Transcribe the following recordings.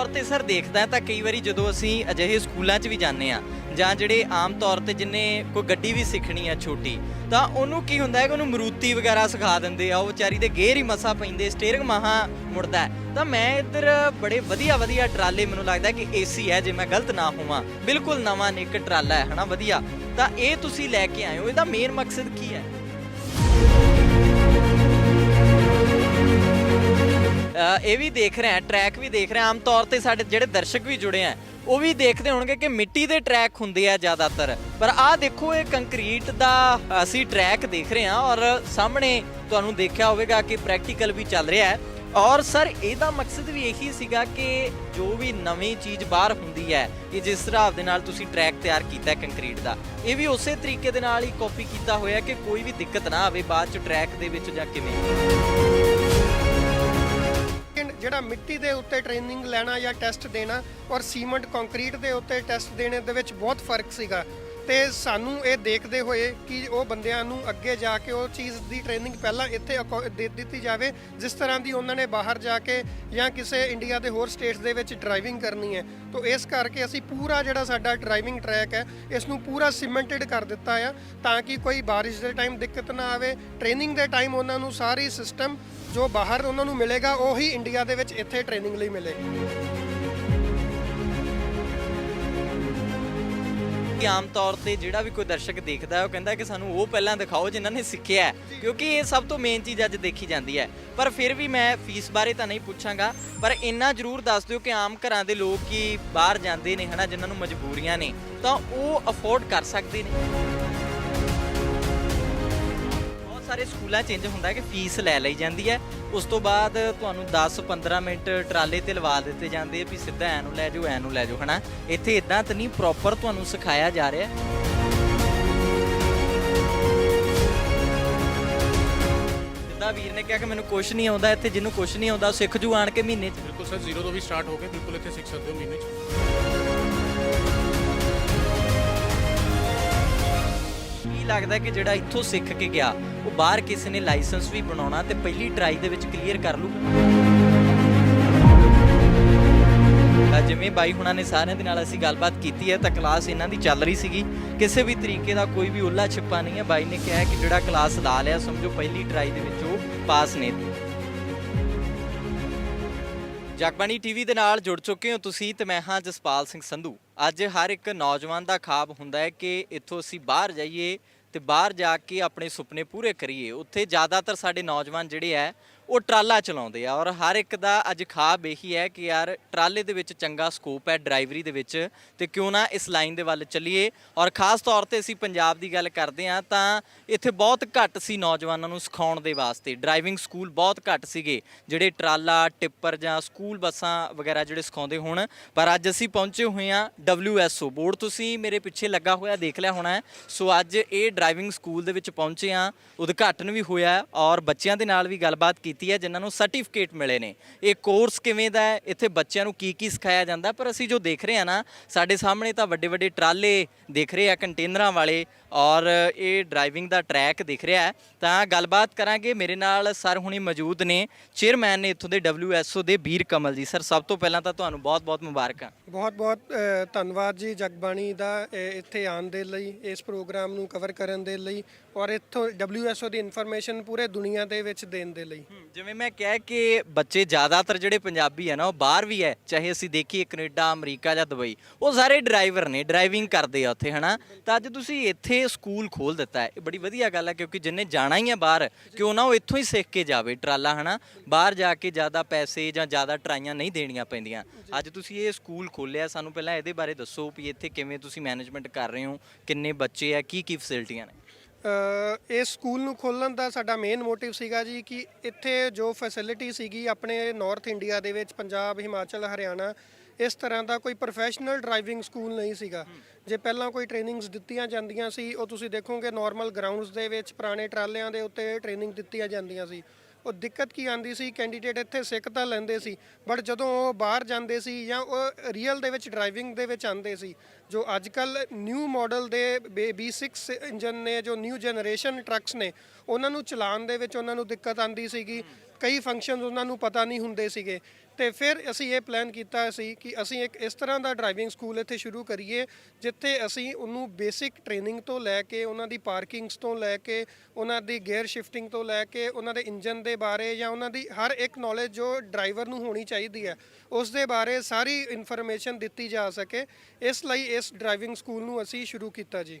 ਤੌਰ ਤੇ ਸਰ ਦੇਖਦਾ ਤਾਂ ਕਈ ਵਾਰੀ ਜਦੋਂ ਅਸੀਂ ਅਜਿਹੇ ਸਕੂਲਾਂ 'ਚ ਵੀ ਜਾਂਦੇ ਆ ਜਾਂ ਜਿਹੜੇ ਆਮ ਤੌਰ ਤੇ ਜਿੰਨੇ ਕੋਈ ਗੱਡੀ ਵੀ ਸਿੱਖਣੀ ਆ ਛੋਟੀ, ਤਾਂ ਉਹਨੂੰ ਕੀ ਹੁੰਦਾ ਹੈ ਕਿ ਉਹਨੂੰ ਮਰੂਤੀ ਵਗੈਰਾ ਸਿਖਾ ਦਿੰਦੇ ਆ, ਉਹ ਵਿਚਾਰੀ ਦੇ ਗੇਅਰ ਹੀ ਮਸਾ ਪੈਂਦੇ, ਸਟੀਅਰਿੰਗ ਮਹਾ ਮੁੜਦਾ ਤਾਂ ਮੈਂ ਇੱਧਰ ਬੜੇ ਵਧੀਆ ਵਧੀਆ ਟਰਾਲੇ ਮੈਨੂੰ ਲੱਗਦਾ ਕਿ ਏਸੀ ਹੈ, ਜੇ ਮੈਂ ਗਲਤ ਨਾ ਹੋਵਾਂ। ਬਿਲਕੁਲ ਨਵਾਂ ਨਿੱਕ ਟਰਾਲਾ ਹੈ, ਹਨਾ, ਵਧੀਆ। ਤਾਂ ਇਹ ਤੁਸੀਂ ਲੈ ਕੇ ਆਏ ਹੋ, ਇਹਦਾ ਮੇਨ ਮਕਸਦ ਕੀ ਹੈ? ਇਹ ਵੀ ਦੇਖ ਰਹੇ ਆ ਟਰੈਕ ਵੀ ਦੇਖ ਰਹੇ ਆ ਆਮ ਤੌਰ ਤੇ ਸਾਡੇ ਜਿਹੜੇ ਦਰਸ਼ਕ ਵੀ ਜੁੜੇ ਆ ਉਹ ਵੀ ਦੇਖਦੇ ਹੋਣਗੇ ਕਿ ਮਿੱਟੀ ਦੇ ਟਰੈਕ ਹੁੰਦੇ ਆ ਜ਼ਿਆਦਾਤਰ। ਪਰ ਆਹ ਦੇਖੋ, ਇਹ ਕੰਕਰੀਟ ਦਾ ਅਸੀਂ ਟਰੈਕ ਦੇਖ ਰਹੇ ਆ ਔਰ ਸਾਹਮਣੇ ਤੁਹਾਨੂੰ ਦੇਖਿਆ ਹੋਵੇਗਾ ਕਿ ਪ੍ਰੈਕਟੀਕਲ ਵੀ ਚੱਲ ਰਿਹਾ ਹੈ। ਔਰ ਸਰ, ਇਹਦਾ ਮਕਸਦ ਵੀ ਇਹੀ ਸੀਗਾ ਕਿ ਜੋ ਵੀ ਨਵੀਂ ਚੀਜ਼ ਬਾਹਰ ਹੁੰਦੀ ਹੈ, ਕਿ ਜਿਸ ਹਿਸਾਬ ਦੇ ਨਾਲ ਤੁਸੀਂ ਟਰੈਕ ਤਿਆਰ ਕੀਤਾ ਹੈ ਕੰਕਰੀਟ ਦਾ, ਇਹ ਵੀ ਉਸੇ ਤਰੀਕੇ ਦੇ ਨਾਲ ਹੀ ਕਾਪੀ ਕੀਤਾ ਹੋਇਆ ਕਿ ਕੋਈ ਵੀ ਦਿੱਕਤ ਨਾ ਆਵੇ ਬਾਅਦ ਚ ਟਰੈਕ ਦੇ ਵਿੱਚ ਜਾਂ ਕਿਵੇਂ। ਜਿਹੜਾ ਮਿੱਟੀ ਦੇ ਉੱਤੇ ਟ੍ਰੇਨਿੰਗ ਲੈਣਾ ਜਾਂ ਟੈਸਟ ਦੇਣਾ ਔਰ ਸੀਮੈਂਟ ਕੰਕਰੀਟ ਦੇ ਉੱਤੇ ਟੈਸਟ ਦੇਣੇ ਦੇ ਵਿੱਚ ਬਹੁਤ ਫ਼ਰਕ ਸੀਗਾ। ਤੇ ਸਾਨੂੰ ਇਹ ਦੇਖਦੇ ਹੋਏ ਕਿ ਉਹ ਬੰਦਿਆਂ ਨੂੰ ਅੱਗੇ ਜਾ ਕੇ ਉਹ ਚੀਜ਼ ਦੀ ਟ੍ਰੇਨਿੰਗ ਪਹਿਲਾਂ ਇੱਥੇ ਅਕੋ- ਦੇ ਦਿੱਤੀ ਜਾਵੇ, ਜਿਸ ਤਰ੍ਹਾਂ ਦੀ ਉਹਨਾਂ ਨੇ ਬਾਹਰ ਜਾ ਕੇ ਜਾਂ ਕਿਸੇ ਇੰਡੀਆ ਦੇ ਹੋਰ ਸਟੇਟਸ ਦੇ ਵਿੱਚ ਡਰਾਈਵਿੰਗ ਕਰਨੀ ਹੈ। ਤੋਂ ਇਸ ਕਰਕੇ ਅਸੀਂ ਪੂਰਾ ਜਿਹੜਾ ਸਾਡਾ ਡਰਾਈਵਿੰਗ ਟਰੈਕ ਹੈ ਇਸ ਨੂੰ ਪੂਰਾ ਸੀਮੈਂਟਡ ਕਰ ਦਿੱਤਾ ਆ, ਤਾਂ ਕਿ ਕੋਈ ਬਾਰਿਸ਼ ਦੇ ਟਾਈਮ ਦਿੱਕਤ ਨਾ ਆਵੇ। ਟ੍ਰੇਨਿੰਗ ਦੇ ਟਾਈਮ ਉਹਨਾਂ ਨੂੰ ਸਾਰੀ ਸਿਸਟਮ ਜੋ ਬਾਹਰ ਉਹਨਾਂ ਨੂੰ ਮਿਲੇਗਾ, ਉਹੀ ਇੰਡੀਆ ਦੇ ਵਿੱਚ ਇੱਥੇ ਟ੍ਰੇਨਿੰਗ ਲਈ ਮਿਲੇ ਕਿ ਆਮ ਤੌਰ ਤੇ ਜਿਹੜਾ ਵੀ ਕੋਈ ਦਰਸ਼ਕ ਦੇਖਦਾ ਹੈ ਉਹ ਕਹਿੰਦਾ ਕਿ ਸਾਨੂੰ ਉਹ ਪਹਿਲਾਂ ਦਿਖਾਓ ਜਿਨ੍ਹਾਂ ਨੇ ਸਿੱਖਿਆ ਹੈ। ਕਿਉਂਕਿ ਇਹ ਸਭ ਤੋਂ ਮੇਨ ਚੀਜ਼ ਅੱਜ ਦੇਖੀ ਜਾਂਦੀ ਹੈ। ਪਰ ਫਿਰ ਵੀ ਮੈਂ ਫੀਸ ਬਾਰੇ ਤਾਂ ਨਹੀਂ ਪੁੱਛਾਂਗਾ ਪਰ ਇੰਨਾ ਜ਼ਰੂਰ ਦੱਸ ਦਿਓ ਕਿ ਆਮ ਘਰਾਂ ਦੇ ਲੋਕ ਕੀ ਬਾਹਰ ਜਾਂਦੇ ਨੇ ਹਨਾ ਜਿਨ੍ਹਾਂ ਨੂੰ ਮਜਬੂਰੀਆਂ ਨੇ ਤਾਂ ਉਹ ਅਫੋਰਡ ਕਰ ਸਕਦੇ ਨੇ। ਸਾਰੇ ਸਕੂਲਾਂ 'ਚ ਇੰਜ ਹੁੰਦਾ ਕਿ ਫੀਸ ਲੈ ਲਈ ਜਾਂਦੀ ਹੈ। ਉਸ ਤੋਂ ਬਾਅਦ ਤੁਹਾਨੂੰ 10-15 ਮਿੰਟ ਟਰਾਲੇ ਤੇ ਲਵਾ ਦਿੱਤੇ ਜਾਂਦੇ ਵੀ ਸਿੱਧਾ ਐ ਨੂੰ ਲੈ ਜਾਓ, ਐ ਨੂੰ ਲੈ ਜਾਓ, ਹਨਾ? ਇੱਥੇ ਇਦਾਂ ਤਾਂ ਨਹੀਂ ਪ੍ਰੋਪਰ ਤੁਹਾਨੂੰ ਸਿਖਾਇਆ ਜਾ ਰਿਹਾ ਜਿੱਦਾਂ ਵੀਰ ਨੇ ਕਿਹਾ ਕਿ ਮੈਨੂੰ ਕੁਝ ਨਹੀਂ ਆਉਂਦਾ, ਇੱਥੇ ਜਿਹਨੂੰ ਕੁਝ ਨਹੀਂ ਆਉਂਦਾ, ਉਹ ਸਿੱਖ ਜੂ ਆਣ ਕੇ ਮਹੀਨੇ 'ਚ। ਬਿਲਕੁਲ ਸਰ ਜ਼ੀਰੋ ਤੋਂ ਵੀ ਸਟਾਰਟ ਹੋ ਕੇ ਬਿਲਕੁਲ ਇੱਥੇ ਸਿੱਖ ਸਕਦੇ ਹੋ ਮਹੀਨੇ 'ਚ। ਲੱਗਦਾ ਕਿ ਜਿਹੜਾ ਇੱਥੋਂ ਸਿੱਖ ਕੇ ਗਿਆ, ਉਹ ਬਾਹਰ ਕਿਸੇ ਨੇ ਲਾਇਸੈਂਸ ਵੀ ਬਣਾਉਣਾ ਤੇ ਪਹਿਲੀ ਟਰਾਈ ਦੇ ਵਿੱਚ ਕਲੀਅਰ ਕਰ ਲੂਗਾ ਜਿਵੇਂ ਬਾਈ ਹੁਣਾਂ ਨੇ ਸਾਰਿਆਂ ਦੇ ਨਾਲ ਅਸੀਂ ਗੱਲਬਾਤ ਕੀਤੀ ਹੈ, ਤਾਂ ਕਲਾਸ ਇਹਨਾਂ ਦੀ ਚੱਲ ਰਹੀ ਸੀਗੀ। ਕਿਸੇ ਵੀ ਤਰੀਕੇ ਦਾ ਕੋਈ ਵੀ ਉੱਲਾ ਛਿਪਾ ਨਹੀਂ ਹੈ। ਬਾਈ ਨੇ ਕਿਹਾ ਕਿ ਜਿਹੜਾ ਕਲਾਸ ਲਾ ਲਿਆ, ਸਮਝੋ ਪਹਿਲੀ ਟਰਾਈ ਦੇ ਵਿੱਚ ਉਹ ਪਾਸ ਨੇ। ਜਗਬਾਣੀ ਟੀਵੀ ਦੇ ਨਾਲ ਜੁੜ ਚੁੱਕੇ ਹੋ ਤੁਸੀਂ ਤੇ ਮੈਂ ਹਾਂ ਜਸਪਾਲ ਸਿੰਘ ਸੰਧੂ। ਅੱਜ ਹਰ ਇੱਕ ਨੌਜਵਾਨ ਦਾ ਖਾਬ ਹੁੰਦਾ ਹੈ ਕਿ ਇੱਥੋਂ ਅਸੀਂ ਬਾਹਰ ਜਾਈਏ ਤੇ ਬਾਹਰ ਜਾ ਕੇ ਆਪਣੇ ਸੁਪਨੇ ਪੂਰੇ ਕਰੀਏ। ਉੱਥੇ ਜ਼ਿਆਦਾਤਰ ਸਾਡੇ ਨੌਜਵਾਨ ਜਿਹੜੇ ਹੈ ਉਹ ਟਰਾਲਾ ਚਲਾਉਂਦੇ ਆ ਔਰ ਹਰ ਇੱਕ ਦਾ ਅੱਜ ਖਾਬ ਇਹੀ ਹੈ ਕਿ ਯਾਰ ਟਰਾਲੇ ਦੇ ਵਿੱਚ ਚੰਗਾ ਸਕੋਪ ਹੈ ਡਰਾਈਵਰੀ ਦੇ ਵਿੱਚ ਤੇ ਕਿਉਂ ਨਾ ਇਸ ਲਾਈਨ ਦੇ ਵੱਲ ਚੱਲੀਏ ਔਰ ਖਾਸ ਤੌਰ ਤੇ ਅਸੀਂ ਪੰਜਾਬ ਦੀ ਗੱਲ ਕਰਦੇ ਆ ਤਾਂ ਇੱਥੇ ਬਹੁਤ ਘੱਟ ਸੀ ਨੌਜਵਾਨਾਂ ਨੂੰ ਸਿਖਾਉਣ ਦੇ ਵਾਸਤੇ ਡਰਾਈਵਿੰਗ ਸਕੂਲ ਬਹੁਤ ਘੱਟ ਸੀਗੇ ਜਿਹੜੇ ਟਰਾਲਾ, ਟਿੱਪਰ ਜਾਂ ਸਕੂਲ ਬੱਸਾਂ ਵਗੈਰਾ ਜਿਹੜੇ ਸਿਖਾਉਂਦੇ ਹੋਣ, ਪਰ ਅੱਜ ਅਸੀਂ ਪਹੁੰਚੇ ਹੋਏ ਆ WSO ਬੋਰਡ ਤੁਸੀਂ ਮੇਰੇ ਪਿੱਛੇ ਲੱਗਾ ਹੋਇਆ ਦੇਖ ਲਿਆ ਹੋਣਾ ਸੋ ਅੱਜ ਇਹ ਡਰਾਈਵਿੰਗ ਸਕੂਲ ਦੇ ਵਿੱਚ ਪਹੁੰਚੇ ਆ ਉਦਘਾਟਨ ਵੀ ਹੋਇਆ ਔਰ ਬੱਚਿਆਂ ਦੇ ਨਾਲ ਵੀ ਗੱਲਬਾਤ ਕੀਤੀ ਹੈ ਜਿਨ੍ਹਾਂ ਨੂੰ ਸਰਟੀਫਿਕੇਟ ਮਿਲੇ ਨੇ। ਇਹ ਕੋਰਸ ਕਿਵੇਂ ਦਾ ਹੈ? ਇੱਥੇ ਬੱਚਿਆਂ ਨੂੰ ਕੀ ਕੀ ਸਿਖਾਇਆ ਜਾਂਦਾ? ਪਰ ਅਸੀਂ ਜੋ ਦੇਖ ਰਹੇ ਹਾਂ ਨਾ, ਸਾਡੇ ਸਾਹਮਣੇ ਤਾਂ ਵੱਡੇ ਵੱਡੇ ਟਰਾਲੇ ਦਿਖ ਰਹੇ ਆ, ਕੰਟੇਨਰਾਂ ਵਾਲੇ, ਔਰ ਇਹ ਡਰਾਈਵਿੰਗ ਦਾ ਟਰੈਕ ਦਿਖ ਰਿਹਾ ਹੈ। ਤਾਂ ਗੱਲਬਾਤ ਕਰਾਂਗੇ, ਮੇਰੇ ਨਾਲ ਸਰ ਹੁਣੀ ਮੌਜੂਦ ਨੇ। ਚੇਅਰਮੈਨ ਨੇ ਇੱਥੋਂ ਦੇ WSO ਦੇ ਵੀਰ ਕਮਲ ਜੀ। ਸਰ ਸਭ ਤੋਂ ਪਹਿਲਾਂ ਤਾਂ ਤੁਹਾਨੂੰ ਬਹੁਤ-ਬਹੁਤ ਮੁਬਾਰਕਾਂ। ਬਹੁਤ ਬਹੁਤ ਧੰਨਵਾਦ ਜੀ ਜਗਬਾਣੀ ਦਾ ਇੱਥੇ ਆਉਣ ਦੇ ਲਈ, ਇਸ ਪ੍ਰੋਗਰਾਮ ਨੂੰ ਕਵਰ ਕਰਨ ਦੇ ਲਈ। ਔਰ ਇੱਥੋਂ WSO ਦੀ ਇਨਫੋਰਮੇਸ਼ਨ ਪੂਰੇ ਦੁਨੀਆ ਦੇ ਵਿੱਚ ਦੇਣ ਦੇ ਲਈ। ਜਿਵੇਂ ਮੈਂ ਕਿਹਾ ਕਿ ਬੱਚੇ ਜ਼ਿਆਦਾਤਰ ਜਿਹੜੇ ਪੰਜਾਬੀ ਆ ਨਾ, ਉਹ ਬਾਹਰ ਵੀ ਹੈ। ਚਾਹੇ ਅਸੀਂ ਦੇਖੀਏ ਕੈਨੇਡਾ, ਅਮਰੀਕਾ ਜਾਂ ਦੁਬਈ, ਉਹ ਸਾਰੇ ਡਰਾਈਵਰ ਨੇ, ਡਰਾਈਵਿੰਗ ਕਰਦੇ ਆ ਉੱਥੇ, ਹਨਾ? ਤਾਂ ਅੱਜ ਤੁਸੀਂ ਇੱਥੇ ਸਕੂਲ ਖੋਲ ਦਿੱਤਾ ਹੈ। ਇਹ ਬੜੀ ਵਧੀਆ ਗੱਲ ਹੈ, ਕਿਉਂਕਿ ਜਿੰਨੇ ਜਾਣਾ ਹੀ ਹੈ ਬਾਹਰ, ਕਿਉਂ ਨਾ ਉਹ ਇੱਥੋਂ ਹੀ ਸਿੱਖ ਕੇ ਜਾਵੇ ਟਰਾਲਾ, ਹਨਾ? ਬਾਹਰ ਜਾ ਕੇ ਜ਼ਿਆਦਾ ਪੈਸੇ ਜਾਂ ਜ਼ਿਆਦਾ ਟਰਾਈਆਂ ਨਹੀਂ ਦੇਣੀਆਂ ਪੈਂਦੀਆਂ। ਅੱਜ ਤੁਸੀਂ ਇਹ ਸਕੂਲ ਖੋਲਿਆ ਸਾਨੂੰ ਪਹਿਲਾਂ ਇਹਦੇ ਬਾਰੇ ਦੱਸੋ ਵੀ ਇੱਥੇ ਕਿਵੇਂ ਤੁਸੀਂ ਮੈਨੇਜਮੈਂਟ ਕਰ ਰਹੇ ਹੋ, ਕਿੰਨੇ ਬੱਚੇ ਆ ਕੀ ਕੀ ਫੈਸਿਲਿਟੀਆਂ ਨੇ? ਇਸ ਸਕੂਲ ਨੂੰ ਖੋਲਣ ਦਾ ਸਾਡਾ ਮੇਨ ਮੋਟਿਵ ਸੀਗਾ ਜੀ ਕਿ ਇੱਥੇ ਜੋ ਫੈਸਿਲਿਟੀ ਸੀਗੀ ਆਪਣੇ ਨਾਰਥ ਇੰਡੀਆ ਦੇ ਵਿੱਚ, ਪੰਜਾਬ ਹਿਮਾਚਲ ਹਰਿਆਣਾ ਇਸ ਤਰ੍ਹਾਂ ਦਾ ਕੋਈ ਪ੍ਰੋਫੈਸ਼ਨਲ ਡਰਾਈਵਿੰਗ ਸਕੂਲ ਨਹੀਂ ਸੀਗਾ। ਜੇ ਪਹਿਲਾਂ ਕੋਈ ਟ੍ਰੇਨਿੰਗਸ ਦਿੱਤੀਆਂ ਜਾਂਦੀਆਂ ਸੀ, ਉਹ ਤੁਸੀਂ ਦੇਖੋਗੇ ਨਾਰਮਲ ਗਰਾਊਂਡਸ ਦੇ ਵਿੱਚ ਪੁਰਾਣੇ ਟਰਾਲਿਆਂ ਦੇ ਉੱਤੇ ਟ੍ਰੇਨਿੰਗ ਦਿੱਤੀਆਂ ਜਾਂਦੀਆਂ ਸੀ। ਉਹ ਦਿੱਕਤ ਕੀ ਆਂਦੀ ਸੀ? ਕੈਂਡੀਡੇਟ ਇੱਥੇ ਸਿੱਖ ਤਾਂ ਲੈਂਦੇ ਸੀ ਬਟ ਜਦੋਂ ਉਹ ਬਾਹਰ ਜਾਂਦੇ ਸੀ ਜਾਂ ਉਹ ਰੀਅਲ ਦੇ ਵਿੱਚ ਡਰਾਈਵਿੰਗ ਦੇ ਵਿੱਚ ਆਂਦੇ ਸੀ, ਜੋ ਅੱਜ ਕੱਲ ਨਿਊ ਮਾਡਲ ਦੇ B6 ਇੰਜਨ ਨੇ, ਜੋ ਨਿਊ ਜਨਰੇਸ਼ਨ ਟਰੱਕਸ ਨੇ, ਉਹਨਾਂ ਨੂੰ ਚਲਾਉਣ ਦੇ ਵਿੱਚ ਉਹਨਾਂ ਨੂੰ ਦਿੱਕਤ ਆਂਦੀ ਸੀਗੀ। ਕਈ ਫੰਕਸ਼ਨਸ ਉਹਨਾਂ ਨੂੰ ਪਤਾ ਨਹੀਂ ਹੁੰਦੇ ਸੀਗੇ। ਤੇ ਫਿਰ ਅਸੀਂ ਇਹ ਪਲਾਨ ਕੀਤਾ ਸੀ ਕਿ ਅਸੀਂ ਇੱਕ ਇਸ ਤਰ੍ਹਾਂ ਦਾ ਡਰਾਈਵਿੰਗ ਸਕੂਲ ਇੱਥੇ ਸ਼ੁਰੂ ਕਰੀਏ, ਜਿੱਥੇ ਅਸੀਂ ਉਹਨੂੰ ਬੇਸਿਕ ਟ੍ਰੇਨਿੰਗ ਤੋਂ ਲੈ ਕੇ, ਉਹਨਾਂ ਦੀ ਪਾਰਕਿੰਗਸ ਤੋਂ ਲੈ ਕੇ, ਉਹਨਾਂ ਦੀ ਗੇਅਰ ਸ਼ਿਫਟਿੰਗ ਤੋਂ ਲੈ ਕੇ, ਉਹਨਾਂ ਦੇ ਇੰਜਨ ਦੇ ਬਾਰੇ ਜਾਂ ਉਹਨਾਂ ਦੀ ਹਰ ਇੱਕ ਨੌਲੇਜ ਜੋ ਡਰਾਈਵਰ ਨੂੰ ਹੋਣੀ ਚਾਹੀਦੀ ਹੈ ਉਸ ਦੇ ਬਾਰੇ ਸਾਰੀ ਇਨਫੋਰਮੇਸ਼ਨ ਦਿੱਤੀ ਜਾ ਸਕੇ। ਇਸ ਲਈ ਇਸ ਡਰਾਈਵਿੰਗ ਸਕੂਲ ਨੂੰ ਅਸੀਂ ਸ਼ੁਰੂ ਕੀਤਾ ਜੀ।